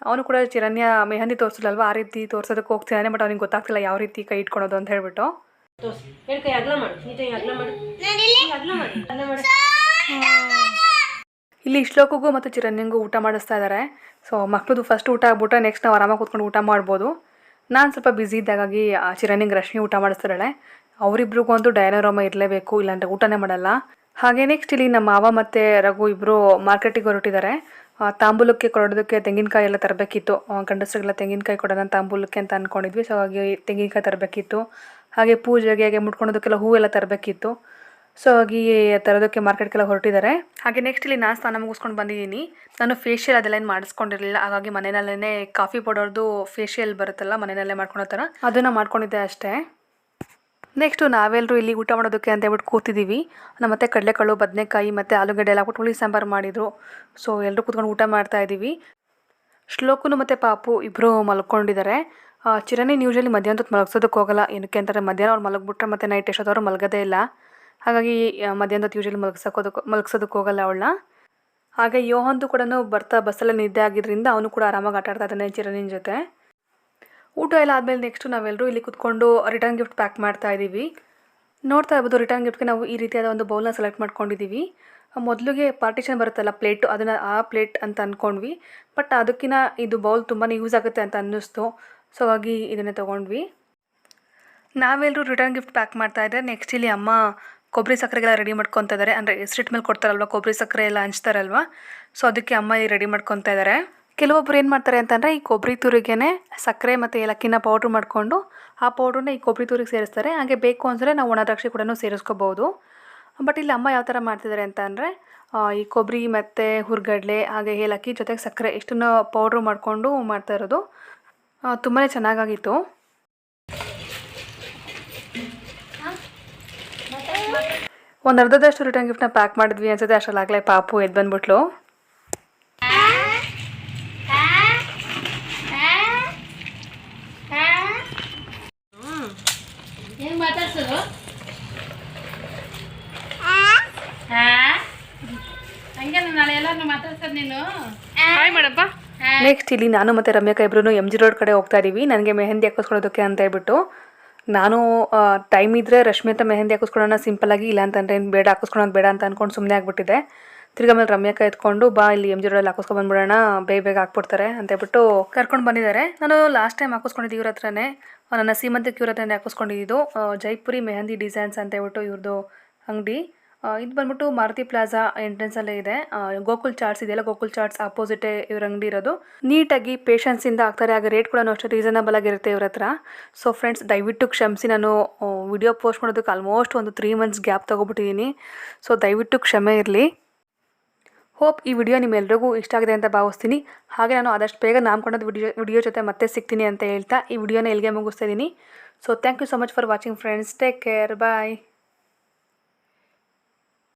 A: ಅವನು ಕೂಡ ಚಿರನ್ಯ ಮೆಹಂದಿ ತೋರಿಸಲ್ವ ಆ ರೀತಿ ತೋರ್ಸೋದಕ್ಕೆ ಹೋಗ್ತಿದ್ದಾನೆ ಬಟ್ ಅವ್ನಿಗೆ ಗೊತ್ತಾಗ್ತಿಲ್ಲ ಯಾವ ರೀತಿ ಕೈ ಇಟ್ಕೊಳೋದು ಅಂತ ಹೇಳ್ಬಿಟ್ಟು.
C: ಹೇಳಿ ಕೈ ಅಗ್ಲ ಮಾಡು. ನೀಟಾಗಿ ಅಗ್ಲ ಮಾಡು. ಅಗ್ಲ ಮಾಡಿ. ಅಗ್ಲ ಮಾಡು.
A: ಇಲ್ಲಿ ಶ್ಲೋಕಗೂ ಮತ್ತು ಚಿರಣ್ಯಂಗೂ ಊಟ ಮಾಡಿಸ್ತಾ ಇದ್ದಾರೆ. ಸೊ ಮಕ್ಳದ್ದು ಫಸ್ಟ್ ಊಟ ಆಗ್ಬಿಟ್ರೆ ನೆಕ್ಸ್ಟ್ ನಾವು ಆರಾಮಾಗಿ ಕೂತ್ಕೊಂಡು ಊಟ ಮಾಡ್ಬೋದು. ನಾನು ಸ್ವಲ್ಪ ಬ್ಯುಸಿ ಇದ್ದಾಗಾಗಿ, ಆ ಚಿರನ್ಯಂಗೆ ರಶ್ಮಿ ಊಟ ಮಾಡಿಸ್ತಾಳೆ ಅವರಿಬ್ರಿಗೂ ಅಂತೂ ಡೈನೋರಾಮ ಇರಲೇಬೇಕು, ಇಲ್ಲಾಂದರೆ ಊಟನೇ ಮಾಡಲ್ಲ. ಹಾಗೆ ನೆಕ್ಸ್ಟ್ ಇಲ್ಲಿ ನಮ್ಮ ಮಾವ ಮತ್ತು ರಘು ಇಬ್ಬರು ಮಾರ್ಕೆಟಿಗೆ ಹೊರಟಿದ್ದಾರೆ. ತಾಂಬೂಲಕ್ಕೆ ಕೊಡೋದಕ್ಕೆ ತೆಂಗಿನಕಾಯಿ ಎಲ್ಲ ತರಬೇಕಿತ್ತು. ಗಂಡಸರಿಗೆಲ್ಲ ತೆಂಗಿನಕಾಯಿ ಕೊಡೋಣ ತಾಂಬೂಲಕ್ಕೆ ಅಂತ ಅಂದ್ಕೊಂಡಿದ್ವಿ ಸೊ ಹಾಗೆ ತೆಂಗಿನಕಾಯಿ ತರಬೇಕಿತ್ತು. ಹಾಗೆ ಪೂಜೆಗೆ ಹಾಗೆ ಮುಟ್ಕೊಳೋದಕ್ಕೆಲ್ಲ ಹೂವೆಲ್ಲ ತರಬೇಕಿತ್ತು. ಸೊ ಹಾಗೆ ತರೋದಕ್ಕೆ ಮಾರ್ಕೆಟ್ಗೆಲ್ಲ ಹೊರಟಿದ್ದಾರೆ. ಹಾಗೆ ನೆಕ್ಸ್ಟ್ ಇಲ್ಲಿ ನಾನು ಸ್ನಾನ ಮುಗಿಸ್ಕೊಂಡು ಬಂದಿದ್ದೀನಿ. ನಾನು ಫೇಶಿಯಲ್ ಅದೆಲ್ಲ ಏನು ಮಾಡಿಸ್ಕೊಂಡಿರಲಿಲ್ಲ. ಹಾಗಾಗಿ ಮನೆಯಲ್ಲೇ ಕಾಫಿ ಪೌಡರ್ದು ಫೇಶಿಯಲ್ ಬರುತ್ತಲ್ಲ, ಮನೆಯಲ್ಲೇ ಮಾಡ್ಕೊಳೋ ಥರ ಅದನ್ನು ಮಾಡ್ಕೊಂಡಿದ್ದೆ ಅಷ್ಟೇ. ನೆಕ್ಸ್ಟು ನಾವೆಲ್ಲರೂ ಇಲ್ಲಿ ಊಟ ಮಾಡೋದಕ್ಕೆ ಅಂತ ಹೇಳ್ಬಿಟ್ಟು ಕೂತಿದ್ದೀವಿ. ನಮ್ಮ ಮತ್ತೆ ಕಡಲೆಕಾಳು, ಬದನೆಕಾಯಿ ಮತ್ತು ಆಲೂಗಡ್ಡೆ ಎಲ್ಲ ಕೊಟ್ಟು ಹುಳಿ ಸಾಂಬಾರು ಮಾಡಿದರು. ಸೊ ಎಲ್ಲರೂ ಕೂತ್ಕೊಂಡು ಊಟ ಮಾಡ್ತಾ ಇದ್ದೀವಿ. ಶ್ಲೋಕನು ಮತ್ತು ಪಾಪು ಇಬ್ಬರು ಮಲ್ಕೊಂಡಿದ್ದಾರೆ. ಚಿರನಿ ನ್ಯೂಸಲ್ಲಿ ಮಧ್ಯಾಹ್ನ ಮಲಗ್ಸೋದಕ್ಕೆ ಹೋಗಲ್ಲ. ಏನಕ್ಕೆ ಅಂತಾರೆ? ಮಧ್ಯಾಹ್ನ ಅವ್ರು ಮಲಗಿಬಿಟ್ರೆ ಮತ್ತೆ ನೈಟ್ ಎಷ್ಟೊತ್ತವ್ರು ಮಲಗೋದೇ ಇಲ್ಲ. ಹಾಗಾಗಿ ಮಧ್ಯಾಹ್ನದ ಯೂಶಲಿ ಮಲಗ್ಸೋಕೋದಕ್ಕೆ ಮಲಗ್ಸೋದಕ್ಕೆ ಹೋಗಲ್ಲ ಅವಳನ್ನ. ಹಾಗೆ ಯೋಹಂದು ಕೂಡ ಬರ್ತಾ ಬಸ್ಸಲ್ಲಿ ನಿದ್ದೆ ಆಗಿದ್ದರಿಂದ ಅವನು ಕೂಡ ಆರಾಮಾಗಿ ಆಟ ಆಡ್ತಾ ಇದ್ದಾನೆ ಚಿರನಿನ ಜೊತೆ. ಊಟ ಎಲ್ಲ ಆದಮೇಲೆ ನೆಕ್ಸ್ಟು ನಾವೆಲ್ಲರೂ ಇಲ್ಲಿ ಕುತ್ಕೊಂಡು ರಿಟರ್ನ್ ಗಿಫ್ಟ್ ಪ್ಯಾಕ್ ಮಾಡ್ತಾ ಇದ್ದೀವಿ. ನೋಡ್ತಾ ಇರ್ಬೋದು ರಿಟರ್ನ್ ಗಿಫ್ಟ್ಗೆ ನಾವು ಈ ರೀತಿಯಾದ ಒಂದು ಬೌಲ್ನ ಸೆಲೆಕ್ಟ್ ಮಾಡ್ಕೊಂಡಿದ್ದೀವಿ. ಮೊದಲಿಗೆ ಪಾರ್ಟಿಷನ್ ಬರುತ್ತಲ್ಲ ಪ್ಲೇಟು ಅದನ್ನು ಆ ಪ್ಲೇಟ್ ಅಂತ ಅಂದ್ಕೊಂಡ್ವಿ ಬಟ್ ಅದಕ್ಕಿಂತ ಇದು ಬೌಲ್ ತುಂಬಾ ಯೂಸ್ ಆಗುತ್ತೆ ಅಂತ ಅನ್ನಿಸ್ತು. ಸೊ ಹಾಗಾಗಿ ಇದನ್ನೇ ತೊಗೊಂಡ್ವಿ. ನಾವೆಲ್ಲರೂ ರಿಟರ್ನ್ ಗಿಫ್ಟ್ ಪ್ಯಾಕ್ ಮಾಡ್ತಾ ಇದ್ದೆ ನೆಕ್ಸ್ಟ್ ಇಲ್ಲಿ ಅಮ್ಮ ಕೊಬ್ಬರಿ ಸಕ್ಕರೆಗೆಲ್ಲ ರೆಡಿ ಮಾಡ್ಕೊತಾ ಇದ್ದಾರೆ ಅಂದರೆ ಎಸ್ಟ್ರಿಟ್ ಮೇಲೆ ಕೊಡ್ತಾರಲ್ವ, ಕೊಬ್ಬರಿ ಸಕ್ಕರೆ ಎಲ್ಲ ಹಂಚ್ತಾರಲ್ವ? ಸೊ ಅದಕ್ಕೆ ಅಮ್ಮ ಈ ರೆಡಿ ಮಾಡ್ಕೊತಾ ಇದ್ದಾರೆ ಕೆಲವೊಬ್ಬರು ಏನು ಮಾಡ್ತಾರೆ ಅಂತಂದರೆ, ಈ ಕೊಬ್ಬರಿ ತುರಿಗೆನೆ ಸಕ್ಕರೆ ಮತ್ತು ಏಲಕ್ಕಿನ ಪೌಡ್ರ್ ಮಾಡಿಕೊಂಡು ಆ ಪೌಡ್ರನ್ನ ಈ ಕೊಬ್ಬರಿ ತುರಿಗೆ ಸೇರಿಸ್ತಾರೆ. ಹಾಗೆ ಬೇಕು ಅಂದರೆ ನಾವು ಒಣ ದ್ರಾಕ್ಷಿ ಕೂಡ ಸೇರಿಸ್ಕೋಬೋದು ಬಟ್ ಇಲ್ಲಿ ಅಮ್ಮ ಯಾವ ಥರ ಮಾಡ್ತಿದ್ದಾರೆ ಅಂತ ಅಂದರೆ ಈ ಕೊಬ್ಬರಿ ಮತ್ತು ಹುರ್ಗಡ್ಲೆ, ಹಾಗೆ ಏಲಕ್ಕಿ ಜೊತೆಗೆ ಸಕ್ಕರೆ, ಇಷ್ಟನ್ನು ಪೌಡ್ರ್ ಮಾಡಿಕೊಂಡು ಮಾಡ್ತಾ ಇರೋದು. ತುಂಬಾ ಚೆನ್ನಾಗಾಗಿತ್ತು. ಒಂದು ಅರ್ಧದಷ್ಟು ರಿಟರ್ನ್ ಗಿಫ್ಟ್ನ ಪ್ಯಾಕ್ ಮಾಡಿದ್ವಿ ಅನ್ಸುತ್ತೆ ಅಷ್ಟರಲ್ಲಾಗಲೇ ಪಾಪು ಎದ್ದು ಬಂದ್ಬಿಟ್ಲು. ನೆಕ್ಸ್ಟ್ ಇಲ್ಲಿ ನಾನು ಮತ್ತೆ ರಮ್ಯಾ ಇಬ್ರು ಎಂ ಜಿ ರೋಡ್ ಕಡೆ ಹೋಗ್ತಾ ಇದೀವಿ. ನನಗೆ ಮೆಹಂದಿ ಹಾಕಿಸ್ಕೊಳ್ಳೋದಕ್ಕೆ ಅಂತ ಹೇಳ್ಬಿಟ್ಟು. ನಾನು ಟೈಮ್ ಇದ್ದರೆ ರಶ್ಮಿ ಅಂತ ಮೆಹಂದಿ ಹಾಕಿಸ್ಕೊಳ್ಳೋಣ ಸಿಂಪಲಾಗಿ ಇಲ್ಲ ಅಂತಂದರೆ ಏನು ಬೇಡ ಹಾಕಿಸ್ಕೊಳೋದು ಬೇಡ ಅಂತ ಅಂದ್ಕೊಂಡು ಸುಮ್ಮನೆ ಆಗಿಬಿಟ್ಟಿದೆ. ತಿರ್ಗಿ ಆಮೇಲೆ ರಮ್ಯಾಕ ಎತ್ಕೊಂಡು, ಬಾ, ಇಲ್ಲಿ ಎಂ ಜಿ ರೋಡಲ್ಲಿ ಹಾಕಿಸ್ಕೊಂಡು ಬಂದ್ಬಿಡೋಣ, ಬೇಗ ಬೇಗ ಹಾಕ್ಬಿಡ್ತಾರೆ ಅಂತ ಹೇಳ್ಬಿಟ್ಟು ಕರ್ಕೊಂಡು ಬಂದಿದ್ದಾರೆ. ನಾನು ಲಾಸ್ಟ್ ಟೈಮ್ ಹಾಕಿಸ್ಕೊಂಡಿದ್ದು ಇವ್ರ ಹತ್ರನೇ ನನ್ನ ಸೀಮಂತಕ್ಕೆ ಇವ್ರ ಹತ್ರನೇ ಹಾಕಿಸ್ಕೊಂಡಿದ್ದು ಜೈಪುರಿ ಮೆಹಂದಿ ಡಿಸೈನ್ಸ್ ಅಂತ ಹೇಳ್ಬಿಟ್ಟು ಇವ್ರದ್ದು ಅಂಗಡಿ. ಇದು ಬಂದ್ಬಿಟ್ಟು ಮಾರುತಿ ಪ್ಲಾಜಾ ಎಂಟ್ರೆನ್ಸಲ್ಲೇ ಇದೆ. ಗೋಕುಲ್ ಚಾರ್ಟ್ಸ್ ಇದೆಯಲ್ಲ, ಗೋಕುಲ್ ಚಾರ್ಟ್ಸ್ ಅಪೋಸಿಟೇ ಇವ್ರ ಅಂಗಡಿ ಇರೋದು. ನೀಟಾಗಿ ಪೇಷನ್ಸಿಂದ ಆಗ್ತಾರೆ, ಹಾಗೆ ರೇಟ್ ಕೂಡ ಅಷ್ಟು ರೀಸನಬಲ್ ಆಗಿರುತ್ತೆ ಇವ್ರ ಹತ್ರ. ಸೊ ಫ್ರೆಂಡ್ಸ್ ದಯವಿಟ್ಟು ಕ್ಷಮಿಸಿ, ನಾನು ವಿಡಿಯೋ ಪೋಸ್ಟ್ ಮಾಡೋದಕ್ಕೆ ಆಲ್ಮೋಸ್ಟ್ ಒಂದು ತ್ರೀ ಮಂತ್ಸ್ ಗ್ಯಾಪ್ ತೊಗೊಬಿಟ್ಟಿದ್ದೀನಿ ಸೊ ದಯವಿಟ್ಟು ಕ್ಷಮೆ ಇರಲಿ. ಹೋಪ್ ಈ ವಿಡಿಯೋ ನಿಮ್ಮೆಲ್ರಿಗೂ ಇಷ್ಟ ಆಗಿದೆ ಅಂತ ಭಾವಿಸ್ತೀನಿ. ಹಾಗೆ ನಾನು ಆದಷ್ಟು ಬೇಗ ನಾಮ್ಕೊಂಡದ್ದು ವಿಡಿಯೋ ವಿಡಿಯೋ ಜೊತೆ ಮತ್ತೆ ಸಿಗ್ತೀನಿ ಅಂತ ಹೇಳ್ತಾ ಈ ವಿಡಿಯೋನ ಎಲ್ಲಿಗೆ ಮುಗಿಸ್ತಾ ಇದ್ದೀನಿ so thank you so much for watching friends take care bye